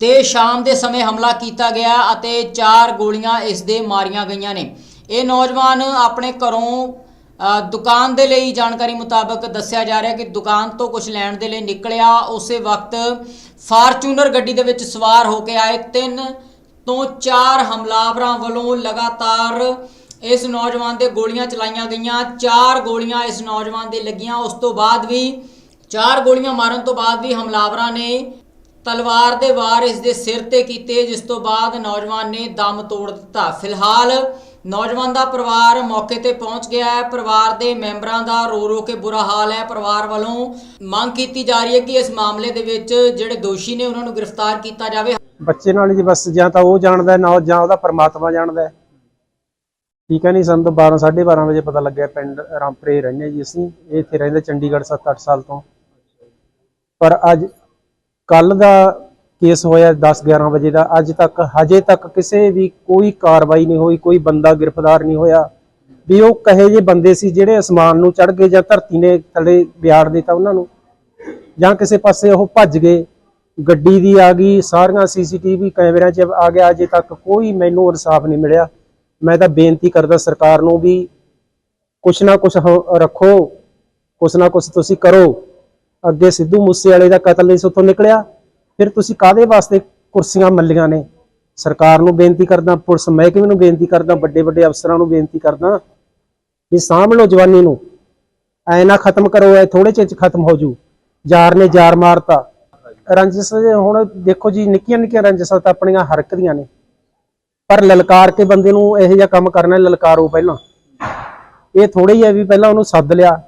Speaker 1: ਤੇ ਸ਼ਾਮ ਦੇ ਸਮੇਂ ਹਮਲਾ ਕੀਤਾ ਗਿਆ ਅਤੇ ਚਾਰ ਗੋਲੀਆਂ ਇਸ ਦੇ ਮਾਰੀਆਂ ਗਈਆਂ ਨੇ। ਇਹ ਨੌਜਵਾਨ ਆਪਣੇ ਘਰੋਂ ਦੁਕਾਨ ਦੇ ਲਈ ਜਾਣਕਾਰੀ ਮੁਤਾਬਕ ਦੱਸਿਆ ਜਾ ਰਿਹਾ ਕਿ ਦੁਕਾਨ ਤੋਂ ਕੁਝ ਲੈਣ ਦੇ ਲਈ ਨਿਕਲਿਆ। ਉਸੇ ਵਕਤ ਫਾਰਚੂਨਰ ਗੱਡੀ ਦੇ ਵਿੱਚ ਸਵਾਰ ਹੋ ਕੇ ਆਏ। ਤਿੰਨ ਤੋਂ ਚਾਰ ਹਮਲਾਵਰਾਂ ਵੱਲੋਂ ਲਗਾਤਾਰ ਇਸ ਨੌਜਵਾਨ ਦੇ ਗੋਲੀਆਂ ਚਲਾਈਆਂ ਗਈਆਂ। ਚਾਰ ਗੋਲੀਆਂ ਇਸ ਨੌਜਵਾਨ ਦੇ ਲੱਗੀਆਂ। ਉਸ ਤੋਂ ਬਾਅਦ ਵੀ, ਚਾਰ ਗੋਲੀਆਂ ਮਾਰਨ ਤੋਂ ਬਾਅਦ ਵੀ ਹਮਲਾਵਰਾਂ ਨੇ ਤਲਵਾਰ ਦੇ ਵਾਰ ਇਸ ਦੇ ਸਿਰ ਤੇ ਕੀਤੇ, ਜਿਸ ਤੋਂ ਬਾਅਦ ਨੌਜਵਾਨ ਨੇ ਦਮ ਤੋੜ ਦਿੱਤਾ। ਫਿਲਹਾਲ ਨੌਜਵਾਨ ਦਾ ਪਰਿਵਾਰ ਮੌਕੇ ਤੇ ਪਹੁੰਚ ਗਿਆ ਹੈ। ਪਰਿਵਾਰ ਦੇ ਮੈਂਬਰਾਂ ਦਾ ਰੋ ਰੋ ਕੇ ਬੁਰਾ ਹਾਲ ਹੈ। ਪਰਿਵਾਰ ਵੱਲੋਂ ਮੰਗ ਕੀਤੀ ਜਾ ਰਹੀ ਹੈ ਕਿ ਇਸ ਮਾਮਲੇ ਦੇ ਵਿੱਚ ਜਿਹੜੇ ਦੋਸ਼ੀ ਨੇ ਉਹਨਾਂ ਨੂੰ ਗ੍ਰਿਫਤਾਰ ਕੀਤਾ ਜਾਵੇ।
Speaker 2: ਬੱਚੇ ਨਾਲ ਜੀ ਬਸ ਜਾਂ ਤਾਂ ਉਹ ਜਾਣਦਾ ਨਾ ਜਾਂ ਉਹਦਾ ਪਰਮਾਤਮਾ ਜਾਣਦਾ ਠੀਕ ਹੈ ਨਹੀਂ ਸਾਨੂੰ ਤਾਂ 12 12:30 ਵਜੇ ਪਤਾ ਲੱਗਿਆ ਪਿੰਡ ਰਾਮਪਰੇ ਰਹਿੰਦੇ ਜੀ ਅਸੀਂ। ਇਹ ਇੱਥੇ ਰਹਿੰਦੇ ਚੰਡੀਗੜ੍ਹ 7-8 ਸਾਲ ਤੋਂ। ਪਰ ਅੱਜ ਕੱਲ ਦਾ ਕੇਸ ਹੋਇਆ 10-11 ਵਜੇ ਦਾ। ਅੱਜ ਤੱਕ, ਹਜੇ ਤੱਕ ਕਿਸੇ ਵੀ ਕੋਈ ਕਾਰਵਾਈ ਨਹੀਂ ਹੋਈ, ਕੋਈ ਬੰਦਾ ਗ੍ਰਿਫਤਾਰ ਨਹੀਂ ਹੋਇਆ। ਵੀ ਉਹ ਕਹੇ ਜੇ ਬੰਦੇ ਸੀ ਜਿਹੜੇ ਅਸਮਾਨ ਨੂੰ ਚੜ ਗਏ ਜਾਂ ਧਰਤੀ ਨੇ ਥੱਲੇ ਵਿਆੜ ਦਿੱਤਾ ਉਹਨਾਂ ਨੂੰ, ਜਾਂ ਕਿਸੇ ਪਾਸੇ ਉਹ ਭੱਜ ਗਏ। ਗੱਡੀ ਦੀ ਆ ਗਈ, ਸਾਰੀਆਂ ਸੀਸੀਟੀਵੀ ਕੈਮਰਿਆਂ 'ਚ ਆ ਗਿਆ। ਅਜੇ ਤੱਕ ਕੋਈ ਮੈਨੂੰ ਇਨਸਾਫ ਨਹੀਂ ਮਿਲਿਆ। ਮੈਂ ਤਾਂ ਬੇਨਤੀ ਕਰਦਾ ਸਰਕਾਰ ਨੂੰ ਵੀ ਕੁਛ ਨਾ ਕੁਛ ਹੋ- ਰੱਖੋ, ਕੁਛ ਨਾ ਕੁਛ ਤੁਸੀਂ ਕਰੋ। ਅੱਗੇ ਸਿੱਧੂ ਮੂਸੇ ਵਾਲੇ ਦਾ ਕਤਲ ਨਹੀਂ ਸੁੱਤੋਂ ਨਿਕਲਿਆ। ਫਿਰ ਤੁਸੀਂ ਕਾਦੇ ਵਾਸਤੇ ਕੁਰਸੀਆਂ ਮੱਲੀਆਂ ਨੇ? ਸਰਕਾਰ ਨੂੰ ਬੇਨਤੀ ਕਰਦਾ, ਪੁਲਿਸ ਮਹਿਕਮੇ ਨੂੰ ਬੇਨਤੀ ਕਰਦਾ ਵੱਡੇ ਵੱਡੇ ਅਫਸਰਾਂ ਨੂੰ ਬੇਨਤੀ ਕਰਦਾ ਵੀ ਸਾਂਭ ਲਓ ਜਵਾਨੀ ਨੂੰ। ਐ ਨਾ ਖਤਮ ਕਰੋ ਐ ਥੋੜੇ ਚਿਰ ਚ ਖਤਮ ਹੋ ਜੂ। ਜਾਰ ਨੇ ਜਾਰ ਮਾਰਤਾ। ਰੰਜਸ ਹੁਣ ਦੇਖੋ ਜੀ, ਨਿੱਕੀਆਂ ਨਿੱਕੀਆਂ ਰੰਜਸਾਂ ਤਾਂ ਆਪਣੀਆਂ ਹਰਕਦੀਆਂ ਨੇ। ਪਰ ਲਲਕਾਰ ਕੇ ਬੰਦੇ ਨੂੰ ਇਹੋ ਜਿਹਾ ਕੰਮ ਕਰਨਾ, ਲਲਕਾਰੋ ਪਹਿਲਾਂ। ਇਹ ਥੋੜੀ ਹੀ ਹੈ ਵੀ ਪਹਿਲਾਂ ਉਹਨੂੰ ਸੱਦ ਲਿਆ।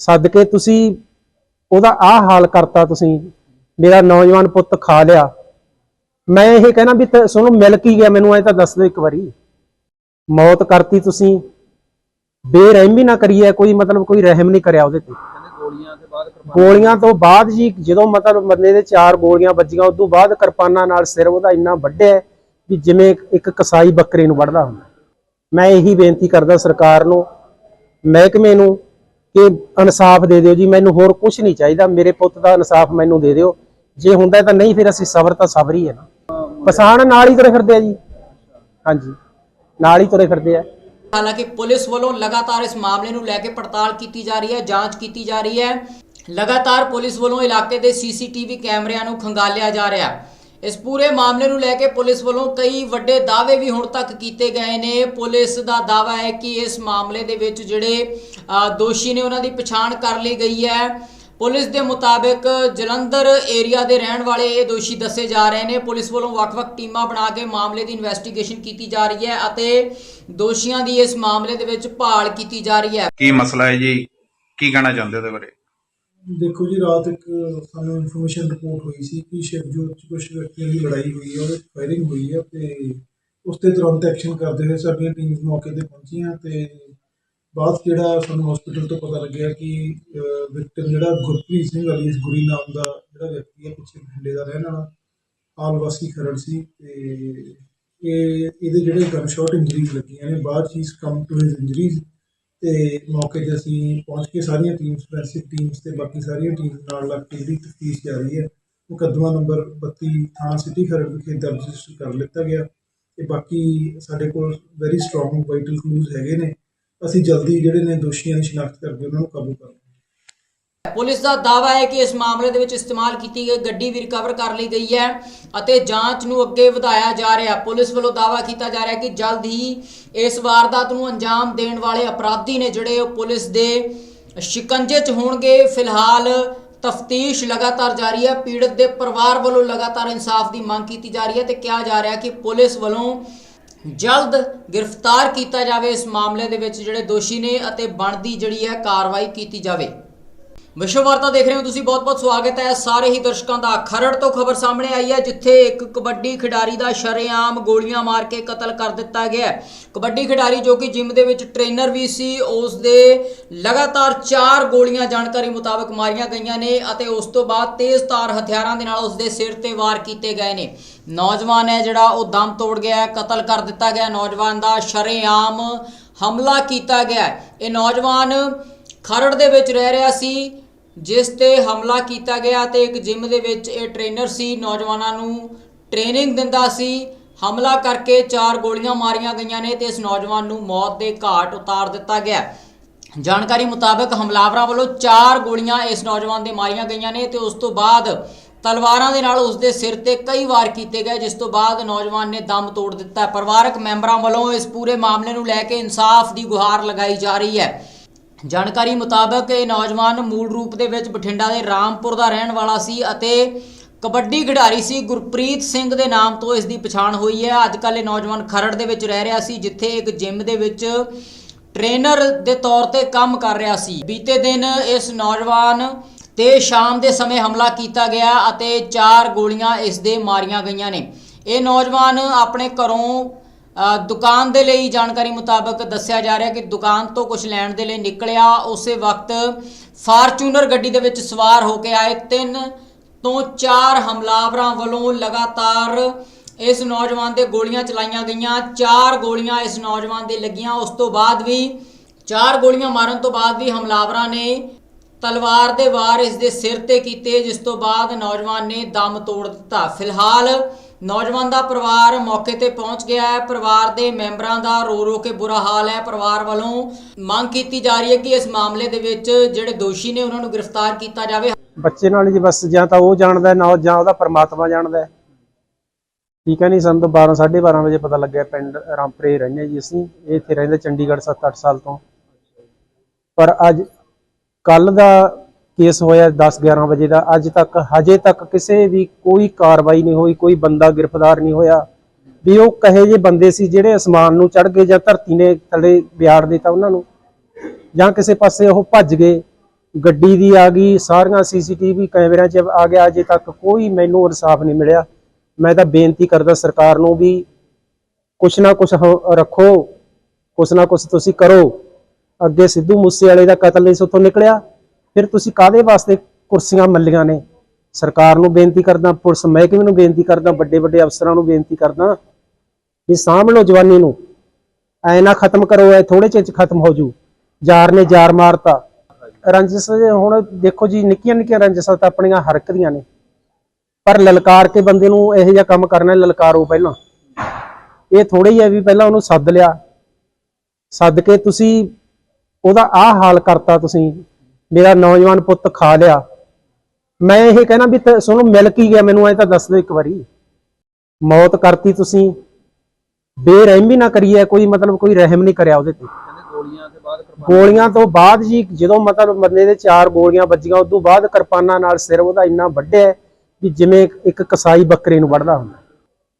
Speaker 2: ਸੱਦ ਕੇ ਤੁਸੀਂ ਉਹਦਾ ਆਹ ਹਾਲ ਕਰਤਾ ਤੁਸੀਂ। ਮੇਰਾ ਨੌਜਵਾਨ ਪੁੱਤ ਖਾ ਲਿਆ। ਮੈਂ ਇਹ ਕਹਿਣਾ ਵੀ ਤੁਹਾਨੂੰ ਮਿਲ ਕੀ ਗਿਆ ਮੈਨੂੰ ਐ ਤਾਂ ਦੱਸ ਦਿਓ ਇੱਕ ਵਾਰੀ। ਮੌਤ ਕਰਤੀ ਤੁਸੀਂ। ਬੇਰਹਿਮੀ ਨਾ ਕਰੀਏ, ਕੋਈ ਮਤਲਬ ਕੋਈ ਰਹਿਮ ਨਹੀਂ ਕਰਿਆ ਉਹਦੇ ਤੇ। ਗੋਲੀਆਂ ਤੋਂ ਬਾਅਦ ਜੀ, ਜਦੋਂ ਮਤਲਬ ਬੰਦੇ ਦੇ ਚਾਰ ਗੋਲੀਆਂ ਵੱਜੀਆਂ ਉਸ ਤੋਂ ਬਾਅਦ ਕਿਰਪਾਨਾਂ ਨਾਲ ਸਿਰ ਉਹਦਾ ਇੰਨਾ ਵੱਢਿਆ ਵੀ ਜਿਵੇਂ ਇੱਕ ਕਸਾਈ ਬੱਕਰੇ ਨੂੰ ਵੱਢਦਾ ਹੁੰਦਾ। ਮੈਂ ਇਹੀ ਬੇਨਤੀ ਕਰਦਾ ਸਰਕਾਰ ਨੂੰ, ਮਹਿਕਮੇ ਨੂੰ ਕਿ ਇਨਸਾਫ ਦੇ ਦਿਓ ਜੀ, ਮੈਨੂੰ ਹੋਰ ਕੁਝ ਨਹੀਂ ਚਾਹੀਦਾ, ਮੇਰੇ ਪੁੱਤ ਦਾ ਇਨਸਾਫ ਮੈਨੂੰ ਦੇ ਦਿਓ। ਜੇ ਹੁੰਦਾ ਤਾਂ ਨਹੀਂ, ਫਿਰ ਅਸੀਂ ਸਬਰ ਤਾਂ ਸਬਰ ਹੀ ਹੈ ਨਾ। ਕਿਸਾਨ ਨਾਲ ਹੀ ਤੁਰੇ ਫਿਰਦੇ ਆ ਜੀ। ਹਾਂਜੀ, ਨਾਲ ਹੀ ਤੁਰੇ ਫਿਰਦੇ ਆ।
Speaker 1: ਹਾਲਾਂਕਿ ਪੁਲਿਸ ਵੱਲੋਂ ਲਗਾਤਾਰ ਇਸ ਮਾਮਲੇ ਨੂੰ ਲੈ ਕੇ ਪੜਤਾਲ ਕੀਤੀ ਜਾ ਰਹੀ ਹੈ, ਜਾਂਚ ਕੀਤੀ ਜਾ ਰਹੀ ਹੈ। ਲਗਾਤਾਰ ਪੁਲਿਸ ਵੱਲੋਂ ਇਲਾਕੇ ਦੇ ਸੀਸੀਟੀਵੀ ਕੈਮਰਿਆਂ ਨੂੰ ਖੰਗਾਲਿਆ ਜਾ ਰਿਹਾ ਹੈ। ਇਸ ਪੂਰੇ ਮਾਮਲੇ ਨੂੰ ਲੈ ਕੇ ਪੁਲਿਸ ਵੱਲੋਂ ਕਈ ਵੱਡੇ ਦਾਅਵੇ ਵੀ ਹੁਣ ਤੱਕ ਕੀਤੇ ਗਏ ਨੇ। ਪੁਲਿਸ ਦਾ ਦਾਅਵਾ ਹੈ ਕਿ ਇਸ ਮਾਮਲੇ ਦੇ ਵਿੱਚ ਜਿਹੜੇ ਦੋਸ਼ੀ ਨੇ ਉਹਨਾਂ ਦੀ ਪਛਾਣ ਕਰ ਲਈ ਗਈ ਹੈ। ਪੁਲਿਸ ਦੇ ਮੁਤਾਬਕ ਜਲੰਧਰ ਏਰੀਆ ਦੇ ਰਹਿਣ ਵਾਲੇ ਇਹ ਦੋਸ਼ੀ ਦੱਸੇ ਜਾ ਰਹੇ ਨੇ। ਪੁਲਿਸ ਵੱਲੋਂ ਵੱਖ-ਵੱਖ ਟੀਮਾਂ ਬਣਾ ਕੇ ਮਾਮਲੇ ਦੀ ਇਨਵੈਸਟੀਗੇਸ਼ਨ ਕੀਤੀ ਜਾ ਰਹੀ ਹੈ ਅਤੇ ਦੋਸ਼ੀਆਂ ਦੀ ਇਸ ਮਾਮਲੇ ਦੇ ਵਿੱਚ ਭਾਲ ਕੀਤੀ ਜਾ ਰਹੀ ਹੈ।
Speaker 3: ਕੀ ਮਸਲਾ ਹੈ ਜੀ? ਕੀ ਕਹਿਣਾ ਚਾਹੁੰਦੇ ਉਹਦੇ ਬਾਰੇ?
Speaker 4: ਦੇਖੋ ਜੀ, ਰਾਤ ਇੱਕ ਸਾਨੂੰ ਇਨਫੋਰਮੇਸ਼ਨ ਰਿਪੋਰਟ ਹੋਈ ਸੀ ਕਿ ਸ਼ਿਵਜੋਤ ਚ ਕੁਝ ਵਿਅਕਤੀਆਂ ਦੀ ਲੜਾਈ ਹੋਈ ਹੈ, ਉਹਦੇ ਫਾਇਰਿੰਗ ਹੋਈ ਹੈ ਤੇ ਉਸ ਤੇ ਤੁਰੰਤ ਐਕਸ਼ਨ ਕਰਦੇ ਹੋਏ ਸਾਡੀਆਂ ਟੀਮਸ ਮੌਕੇ ਤੇ ਪਹੁੰਚੀਆਂ ਤੇ ਬਾਅਦ 'ਚ ਜਿਹੜਾ ਸਾਨੂੰ ਹਸਪੀਟਲ ਤੋਂ ਪਤਾ ਲੱਗਿਆ ਕਿ ਵਿਕਟਿਮ ਜਿਹੜਾ ਗੁਰਪ੍ਰੀਤ ਸਿੰਘ ਅਲੀਸ ਗੁਰੀ ਨਾਮ ਦਾ ਜਿਹੜਾ ਵਿਅਕਤੀ ਹੈ, ਪਿੱਛੇ ਬਠਿੰਡੇ ਦਾ ਰਹਿਣ ਵਾਲਾ, ਆਲ ਵਾਸੀ ਖਰੜ ਸੀ ਤੇ ਇਹ, ਇਹਦੇ ਜਿਹੜੇ ਗਨ ਸ਼ਾਟ ਇੰਜਰੀਜ਼ ਲੱਗੀਆਂ ਨੇ, ਬਾਅਦ ਚੀਜ਼ ਹੀ ਕਮ ਟੂ ਹਿਸ ਇੰਜਰੀਜ਼ ਤੇ ਮੌਕੇ ਤੇ ਅਸੀਂ ਪਹੁੰਚ ਕੇ ਸਾਰੀਆਂ ਟੀਮਸ ਫੋਰੈਂਸਿਕ ਟੀਮਸ ਤੇ ਬਾਕੀ ਸਾਰੀਆਂ ਟੀਮਸ ਨਾਲ ਲੱਗ ਕੇ ਜਿਹੜੀ ਤਫਤੀਸ਼ ਜਾਰੀ ਹੈ, ਮੁਕੱਦਮਾ ਨੰਬਰ 32 ਥਾਣਾ ਸਿਟੀ ਖਰੜ ਵਿਖੇ ਦਰਜ ਰਜਿਸਟਰ ਕਰ ਲਿੱਤਾ ਗਿਆ। ਤੇ ਬਾਕੀ ਸਾਡੇ ਕੋਲ ਵੈਰੀ ਸਟਰੋਂਗ ਵਾਈਟਲ ਕਲੂਜ਼ ਹੈਗੇ ਨੇ। ਅਸੀਂ ਜਲਦੀ ਜਿਹੜੇ ਨੇ ਦੋਸ਼ੀਆਂ ਦੀ ਸ਼ਨਾਖਤ ਕਰਕੇ ਉਹਨਾਂ ਨੂੰ ਕਾਬੂ ਕਰਾਂਗੇ
Speaker 1: ਪੁਲਿਸ ਦਾ ਦਾਅਵਾ ਹੈ ਕਿ ਇਸ ਮਾਮਲੇ ਦੇ ਵਿੱਚ ਇਸਤੇਮਾਲ ਕੀਤੀ ਗਈ ਗੱਡੀ ਵੀ ਰਿਕਵਰ ਕਰ ਲਈ ਗਈ ਹੈ ਅਤੇ ਜਾਂਚ ਨੂੰ ਅੱਗੇ ਵਧਾਇਆ ਜਾ ਰਿਹਾ ਪੁਲਿਸ ਵੱਲੋਂ ਦਾਅਵਾ ਕੀਤਾ ਜਾ ਰਿਹਾ ਕਿ ਜਲਦ ਹੀ ਇਸ ਵਾਰਦਾਤ ਨੂੰ ਅੰਜਾਮ ਦੇਣ ਵਾਲੇ ਅਪਰਾਧੀ ਨੇ ਜਿਹੜੇ ਉਹ ਪੁਲਿਸ ਦੇ ਸ਼ਿਕੰਜੇ 'ਚ ਹੋਣਗੇ, ਫਿਲਹਾਲ ਤਫਤੀਸ਼ ਲਗਾਤਾਰ ਜਾਰੀ ਹੈ। ਪੀੜਤ ਦੇ ਪਰਿਵਾਰ ਵੱਲੋਂ ਲਗਾਤਾਰ ਇਨਸਾਫ ਦੀ ਮੰਗ ਕੀਤੀ ਜਾ ਰਹੀ ਹੈ ਤੇ ਕਿਹਾ ਜਾ ਰਿਹਾ ਕਿ ਪੁਲਿਸ ਵੱਲੋਂ ਜਲਦ ਗ੍ਰਿਫਤਾਰ ਕੀਤਾ ਜਾਵੇ ਇਸ ਮਾਮਲੇ ਦੇ ਵਿੱਚ ਜਿਹੜੇ ਦੋਸ਼ੀ ਨੇ ਅਤੇ ਬਣਦੀ ਜਿਹੜੀ ਹੈ ਕਾਰਵਾਈ ਕੀਤੀ ਜਾਵੇ। ਵਿਸ਼ਵ ਵਾਰਤਾ ਦੇਖ ਰਹੇ ਹੋ ਤੁਸੀਂ, ਬਹੁਤ-ਬਹੁਤ ਸਵਾਗਤ ਹੈ। ਸਾਰੇ ਹੀ ਦਰਸ਼ਕਾਂ ਦਾ ਖਰੜ ਤੋਂ ਖਬਰ ਸਾਹਮਣੇ ਆਈ ਹੈ, ਜਿੱਥੇ ਇੱਕ ਕਬੱਡੀ ਖਿਡਾਰੀ ਦਾ ਸ਼ਰੇਆਮ ਗੋਲੀਆਂ ਮਾਰ ਕੇ ਕਤਲ ਕਰ ਦਿੱਤਾ ਗਿਆ ਕਬੱਡੀ ਖਿਡਾਰੀ ਜੋ ਕਿ ਜਿਮ ਦੇ ਵਿੱਚ ਟ੍ਰੇਨਰ ਵੀ ਸੀ ਉਸ ਦੇ ਲਗਾਤਾਰ 4 ਗੋਲੀਆਂ ਜਾਣਕਾਰੀ ਮੁਤਾਬਕ ਮਾਰੀਆਂ ਗਈਆਂ ਨੇ ਅਤੇ ਉਸ ਤੋਂ ਬਾਅਦ ਤੇਜ਼ਧਾਰ ਹਥਿਆਰਾਂ ਦੇ ਨਾਲ ਉਸ ਦੇ ਸਿਰ ਤੇ ਵਾਰ ਕੀਤੇ ਗਏ ਨੇ। ਨੌਜਵਾਨ ਹੈ ਜਿਹੜਾ, ਉਹ ਦਮ ਤੋੜ ਗਿਆ ਕਤਲ ਕਰ ਦਿੱਤਾ ਗਿਆ ਨੌਜਵਾਨ ਦਾ ਸ਼ਰੇਆਮ ਹਮਲਾ ਕੀਤਾ ਗਿਆ ਇਹ ਨੌਜਵਾਨ ਖਰੜ ਦੇ ਵਿੱਚ ਰਹਿ ਰਿਹਾ ਸੀ। ਜਿਸ ਤੇ ਹਮਲਾ ਕੀਤਾ ਗਿਆ ਤੇ ਇੱਕ ਜਿਮ ਦੇ ਵਿੱਚ ਇਹ ਟ੍ਰੇਨਰ ਸੀ, ਨੌਜਵਾਨਾਂ ਨੂੰ ਟ੍ਰੇਨਿੰਗ ਦਿੰਦਾ ਸੀ। ਹਮਲਾ ਕਰਕੇ ਚਾਰ ਗੋਲੀਆਂ ਮਾਰੀਆਂ ਗਈਆਂ ਨੇ ਤੇ ਇਸ ਨੌਜਵਾਨ ਨੂੰ ਮੌਤ ਦੇ ਘਾਟ ਉਤਾਰ ਦਿੱਤਾ ਗਿਆ। ਜਾਣਕਾਰੀ ਮੁਤਾਬਕ ਹਮਲਾਵਰਾਂ ਵੱਲੋਂ ਚਾਰ ਗੋਲੀਆਂ ਇਸ ਨੌਜਵਾਨ ਦੇ ਮਾਰੀਆਂ ਗਈਆਂ ਨੇ ਤੇ ਉਸ ਤੋਂ ਬਾਅਦ ਤਲਵਾਰਾਂ ਦੇ ਨਾਲ ਉਸ ਦੇ ਸਿਰ ਤੇ ਕਈ ਵਾਰ ਕੀਤੇ ਗਏ, ਜਿਸ ਤੋਂ ਬਾਅਦ ਨੌਜਵਾਨ ਨੇ ਦਮ ਤੋੜ ਦਿੱਤਾ। ਪਰਿਵਾਰਕ ਮੈਂਬਰਾਂ ਵੱਲੋਂ ਇਸ ਪੂਰੇ ਮਾਮਲੇ ਨੂੰ ਲੈ ਕੇ ਇਨਸਾਫ ਦੀ ਗੁਹਾਰ ਲਗਾਈ ਜਾ ਰਹੀ ਹੈ। ਜਾਣਕਾਰੀ ਮੁਤਾਬਕ ਇਹ ਨੌਜਵਾਨ ਮੂਲ ਰੂਪ ਦੇ ਵਿੱਚ ਬਠਿੰਡਾ ਦੇ ਰਾਮਪੁਰ ਦਾ ਰਹਿਣ ਵਾਲਾ ਸੀ ਅਤੇ ਕਬੱਡੀ ਖਿਡਾਰੀ ਸੀ। ਗੁਰਪ੍ਰੀਤ ਸਿੰਘ ਦੇ ਨਾਮ ਤੋਂ ਇਸ ਦੀ ਪਛਾਣ ਹੋਈ ਹੈ। ਅੱਜ ਕੱਲ੍ਹ ਇਹ ਨੌਜਵਾਨ ਖਰੜ ਦੇ ਵਿੱਚ ਰਹਿ ਰਿਹਾ ਸੀ, ਜਿੱਥੇ ਇੱਕ ਜਿਮ ਦੇ ਵਿੱਚ ਟ੍ਰੇਨਰ ਦੇ ਤੌਰ ਤੇ ਕੰਮ ਕਰ ਰਿਹਾ ਸੀ। ਬੀਤੇ ਦਿਨ ਇਸ ਨੌਜਵਾਨ ਤੇ ਸ਼ਾਮ ਦੇ ਸਮੇਂ ਹਮਲਾ ਕੀਤਾ ਗਿਆ ਅਤੇ ਚਾਰ ਗੋਲੀਆਂ ਇਸ ਦੇ ਮਾਰੀਆਂ ਗਈਆਂ ਨੇ। ਇਹ ਨੌਜਵਾਨ ਆਪਣੇ ਘਰੋਂ ਦੁਕਾਨ ਦੇ ਲਈ ਜਾਣਕਾਰੀ ਮੁਤਾਬਕ ਦੱਸਿਆ ਜਾ ਰਿਹਾ ਕਿ ਦੁਕਾਨ ਤੋਂ ਕੁਝ ਲੈਣ ਦੇ ਲਈ ਨਿਕਲਿਆ। ਉਸੇ ਵਕਤ ਫਾਰਚੂਨਰ ਗੱਡੀ ਦੇ ਵਿੱਚ ਸਵਾਰ ਹੋ ਕੇ ਆਏ। ਤਿੰਨ ਤੋਂ ਚਾਰ ਹਮਲਾਵਰਾਂ ਵੱਲੋਂ ਲਗਾਤਾਰ ਇਸ ਨੌਜਵਾਨ ਦੇ ਗੋਲੀਆਂ ਚਲਾਈਆਂ ਗਈਆਂ। ਚਾਰ ਗੋਲੀਆਂ ਇਸ ਨੌਜਵਾਨ ਦੇ ਲੱਗੀਆਂ। ਉਸ ਤੋਂ ਬਾਅਦ ਵੀ, ਚਾਰ ਗੋਲੀਆਂ ਮਾਰਨ ਤੋਂ ਬਾਅਦ ਵੀ ਹਮਲਾਵਰਾਂ ਨੇ ਤਲਵਾਰ ਦੇ ਵਾਰ ਇਸ ਦੇ ਸਿਰ ਤੇ ਕੀਤੇ, ਜਿਸ ਤੋਂ ਬਾਅਦ ਨੌਜਵਾਨ ਨੇ ਦਮ ਤੋੜ ਦਿੱਤਾ। ਫਿਲਹਾਲ ਨੌਜਵਾਨ ਦਾ ਪਰਿਵਾਰ ਮੌਕੇ ਤੇ ਪਹੁੰਚ ਗਿਆ ਹੈ। ਪਰਿਵਾਰ ਦੇ ਮੈਂਬਰਾਂ ਦਾ ਰੋ ਰੋ ਕੇ ਬੁਰਾ ਹਾਲ ਹੈ। ਪਰਿਵਾਰ ਵੱਲੋਂ ਮੰਗ ਕੀਤੀ ਜਾ ਰਹੀ ਹੈ ਕਿ ਇਸ ਮਾਮਲੇ ਦੇ ਵਿੱਚ ਜਿਹੜੇ ਦੋਸ਼ੀ ਨੇ ਉਹਨਾਂ ਨੂੰ ਗ੍ਰਿਫਤਾਰ ਕੀਤਾ ਜਾਵੇ।
Speaker 2: ਬੱਚੇ ਨਾਲ ਜੀ ਬਸ ਜਾਂ ਤਾਂ ਉਹ ਜਾਣਦਾ ਨਾ ਜਾਂ ਉਹਦਾ ਪਰਮਾਤਮਾ ਜਾਣਦਾ ਠੀਕ ਹੈ ਨਹੀਂ ਸਾਨੂੰ ਤਾਂ 12 12:30 ਵਜੇ ਪਤਾ ਲੱਗਿਆ ਪਿੰਡ ਰਾਮਪਰੇ ਰਹਿੰਦੇ ਜੀ ਅਸੀਂ। ਇਹ ਇੱਥੇ ਰਹਿੰਦੇ ਚੰਡੀਗੜ੍ਹ 7-8 ਸਾਲ ਤੋਂ। ਪਰ ਅੱਜ ਕੱਲ ਦਾ ਕੇਸ ਹੋਇਆ 10-11 ਵਜੇ ਦਾ। ਅੱਜ ਤੱਕ, ਹਜੇ ਤੱਕ ਕਿਸੇ ਵੀ ਕੋਈ ਕਾਰਵਾਈ ਨਹੀਂ ਹੋਈ, ਕੋਈ ਬੰਦਾ ਗ੍ਰਿਫਤਾਰ ਨਹੀਂ ਹੋਇਆ। ਵੀ ਉਹ ਕਹੇ ਜੇ ਬੰਦੇ ਸੀ ਜਿਹੜੇ ਅਸਮਾਨ ਨੂੰ ਚੜ ਗਏ ਜਾਂ ਧਰਤੀ ਨੇ ਥੱਲੇ ਵਿਆੜ ਦਿੱਤਾ ਉਹਨਾਂ ਨੂੰ। ਜਾਂ ਕਿਸੇ ਪਾਸੇ ਉਹ ਭੱਜ ਗਏ। ਗੱਡੀ ਦੀ ਆ ਗਈ, ਸਾਰੀਆਂ ਸੀਸੀਟੀਵੀ ਕੈਮਰਿਆਂ 'ਚ ਆ ਗਿਆ। ਅਜੇ ਤੱਕ ਕੋਈ ਮੈਨੂੰ ਇਨਸਾਫ ਨਹੀਂ ਮਿਲਿਆ। ਮੈਂ ਤਾਂ ਬੇਨਤੀ ਕਰਦਾ ਸਰਕਾਰ ਨੂੰ ਵੀ ਕੁਛ ਨਾ ਕੁਛ ਹੋ- ਰੱਖੋ। ਕੁਛ ਨਾ ਕੁਛ ਤੁਸੀਂ ਕਰੋ। ਅੱਗੇ ਸਿੱਧੂ ਮੂਸੇ ਵਾਲੇ ਦਾ ਕਤਲ ਨਹੀਂ ਸੁੱਥੋਂ ਨਿਕਲਿਆ। ਫਿਰ ਤੁਸੀਂ ਕਾਦੇ ਵਾਸਤੇ ਕੁਰਸੀਆਂ ਮੱਲੀਆਂ ਨੇ? ਸਰਕਾਰ ਨੂੰ ਬੇਨਤੀ ਕਰਦਾ, ਪੁਲਿਸ ਮਹਿਕਮੇ ਨੂੰ ਬੇਨਤੀ ਕਰਦਾ ਵੱਡੇ ਵੱਡੇ ਅਫਸਰਾਂ ਨੂੰ ਬੇਨਤੀ ਕਰਦਾ ਵੀ ਸਾਂਭ ਲਓ ਜਵਾਨੀ ਨੂੰ। ਐ ਨਾ ਖਤਮ ਕਰੋ ਐ ਥੋੜੇ ਚਿਰ ਚ ਖਤਮ ਹੋ ਜੂ। ਯਾਰ ਨੇ ਜਾਰ ਮਾਰਤਾ। ਰੰਜਸ, ਹੁਣ ਦੇਖੋ ਜੀ ਨਿੱਕੀਆਂ ਨਿੱਕੀਆਂ ਰੰਜਸਾਂ ਤਾਂ ਆਪਣੀਆਂ ਹਰਕ ਦੀਆਂ ਨੇ। ਪਰ ਲਲਕਾਰ ਕੇ ਬੰਦੇ ਨੂੰ ਇਹੋ ਜਿਹਾ ਕੰਮ ਕਰਨਾ, ਲਲਕਾਰੋ ਪਹਿਲਾਂ। ਇਹ ਥੋੜਾ ਹੀ ਹੈ ਵੀ ਪਹਿਲਾਂ ਉਹਨੂੰ ਸੱਦ ਲਿਆ। ਸੱਦ ਕੇ ਤੁਸੀਂ ਉਹਦਾ ਆਹ ਹਾਲ ਕਰਤਾ ਤੁਸੀਂ। ਮੇਰਾ ਨੌਜਵਾਨ ਪੁੱਤ ਖਾ ਲਿਆ। ਮੈਂ ਇਹ ਕਹਿਣਾ ਵੀ ਤ- ਤੁਹਾਨੂੰ ਮਿਲ ਕੀ ਗਿਆ ਮੈਨੂੰ, ਐ ਤਾਂ ਦੱਸ ਦਿਓ ਇੱਕ ਵਾਰੀ। ਮੌਤ ਕਰਤੀ ਤੁਸੀਂ। ਬੇਰਹਿਮੀ ਨਾ ਕਰੀਏ, ਕੋਈ ਮਤਲਬ ਕੋਈ ਰਹਿਮ ਨਹੀਂ ਕਰਿਆ ਉਹਦੇ ਤੇ। ਗੋਲੀਆਂ ਤੋਂ ਬਾਅਦ ਜੀ, ਜਦੋਂ ਮਤਲਬ ਬੰਦੇ ਦੇ ਚਾਰ ਗੋਲੀਆਂ ਵੱਜੀਆਂ, ਉਸ ਤੋਂ ਬਾਅਦ ਕਿਰਪਾਨਾਂ ਨਾਲ ਸਿਰ ਉਹਦਾ ਇੰਨਾ ਵੱਢਿਆ ਵੀ ਜਿਵੇਂ ਇੱਕ ਕਸਾਈ ਬੱਕਰੇ ਨੂੰ ਵੱਢਦਾ ਹੁੰਦਾ।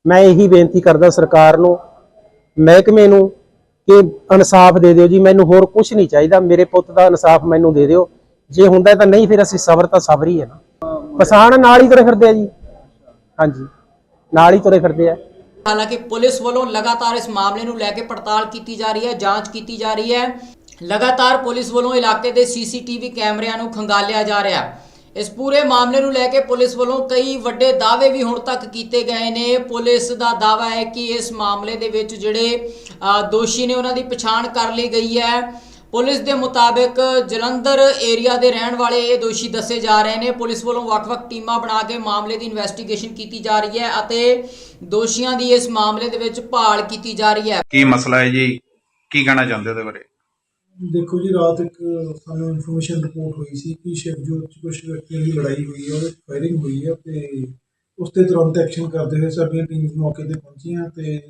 Speaker 2: ਮੈਂ ਇਹੀ ਬੇਨਤੀ ਕਰਦਾ ਸਰਕਾਰ ਨੂੰ, ਮਹਿਕਮੇ ਨੂੰ, ਕਿ ਇਨਸਾਫ ਦੇ ਦਿਓ ਜੀ। ਮੈਨੂੰ ਹੋਰ ਕੁਝ ਨਹੀਂ ਚਾਹੀਦਾ। ਮੇਰੇ ਪੁੱਤ ਦਾ ਇਨਸਾਫ ਮੈਨੂੰ ਦੇ ਦਿਓ। ਜੇ ਹੁੰਦਾ ਤਾਂ ਨਹੀਂ, ਫਿਰ ਅਸੀਂ ਸਬਰ ਤਾਂ ਸਬਰ ਹੀ ਹੈ ਨਾ। ਕਿਸਾਨ ਨਾਲ ਹੀ ਤੁਰੇ ਫਿਰਦੇ ਆ ਜੀ। ਹਾਂਜੀ, ਨਾਲ ਹੀ ਤੁਰੇ ਫਿਰਦੇ ਆ।
Speaker 1: ਹਾਲਾਂਕਿ ਪੁਲਿਸ ਵੱਲੋਂ ਲਗਾਤਾਰ ਇਸ ਮਾਮਲੇ ਨੂੰ ਲੈ ਕੇ ਪੜਤਾਲ ਕੀਤੀ ਜਾ ਰਹੀ ਹੈ, ਜਾਂਚ ਕੀਤੀ ਜਾ ਰਹੀ ਹੈ। ਲਗਾਤਾਰ ਪੁਲਿਸ ਵੱਲੋਂ ਇਲਾਕੇ ਦੇ ਸੀਸੀਟੀਵੀ ਕੈਮਰਿਆਂ ਨੂੰ ਖੰਗਾਲਿਆ ਜਾ ਰਿਹਾ ਇਸ ਪੂਰੇ ਮਾਮਲੇ ਨੂੰ ਲੈ ਕੇ ਪੁਲਿਸ ਵੱਲੋਂ ਕਈ ਵੱਡੇ ਦਾਅਵੇ ਵੀ ਹੁਣ ਤੱਕ ਕੀਤੇ ਗਏ ਨੇ। ਪੁਲਿਸ ਦਾ ਦਾਅਵਾ ਹੈ ਕਿ ਇਸ ਮਾਮਲੇ ਦੇ ਵਿੱਚ ਜਿਹੜੇ ਦੋਸ਼ੀ ਨੇ ਉਹਨਾਂ ਦੀ ਪਛਾਣ ਕਰ ਲਈ ਗਈ ਹੈ। ਪੁਲਿਸ ਦੇ ਮੁਤਾਬਕ ਜਲੰਧਰ ਏਰੀਆ ਦੇ ਰਹਿਣ ਵਾਲੇ ਇਹ ਦੋਸ਼ੀ ਦੱਸੇ ਜਾ ਰਹੇ ਨੇ। ਪੁਲਿਸ ਵੱਲੋਂ ਵੱਖ-ਵੱਖ ਟੀਮਾਂ ਬਣਾ ਕੇ ਮਾਮਲੇ ਦੀ ਇਨਵੈਸਟੀਗੇਸ਼ਨ ਕੀਤੀ ਜਾ ਰਹੀ ਹੈ ਅਤੇ ਦੋਸ਼ੀਆਂ ਦੀ ਇਸ ਮਾਮਲੇ ਦੇ ਵਿੱਚ ਭਾਲ ਕੀਤੀ ਜਾ ਰਹੀ ਹੈ।
Speaker 3: ਕੀ ਮਸਲਾ ਹੈ ਜੀ? ਕੀ ਕਹਿਣਾ ਚਾਹੁੰਦੇ ਉਹਦੇ ਬਾਰੇ?
Speaker 4: ਦੇਖੋ ਜੀ ਰਾਤ ਇੱਕ ਸਾਨੂੰ ਇਨਫੋਰਮੇਸ਼ਨ ਰਿਪੋਰਟ ਹੋਈ ਸੀ ਕਿ ਸ਼ਿਵਜੋਤ ਚ ਕੁਝ ਵਿਅਕਤੀਆਂ ਦੀ ਲੜਾਈ ਹੋਈ ਹੈ ਉਹਦੇ ਫਾਇਰਿੰਗ ਹੋਈ ਹੈ ਤੇ ਉਸ ਤੇ ਤੁਰੰਤ ਐਕਸ਼ਨ ਕਰਦੇ ਹੋਏ ਸਾਡੀਆਂ ਟੀਮਸ ਮੌਕੇ ਤੇ ਪਹੁੰਚੀਆਂ ਤੇ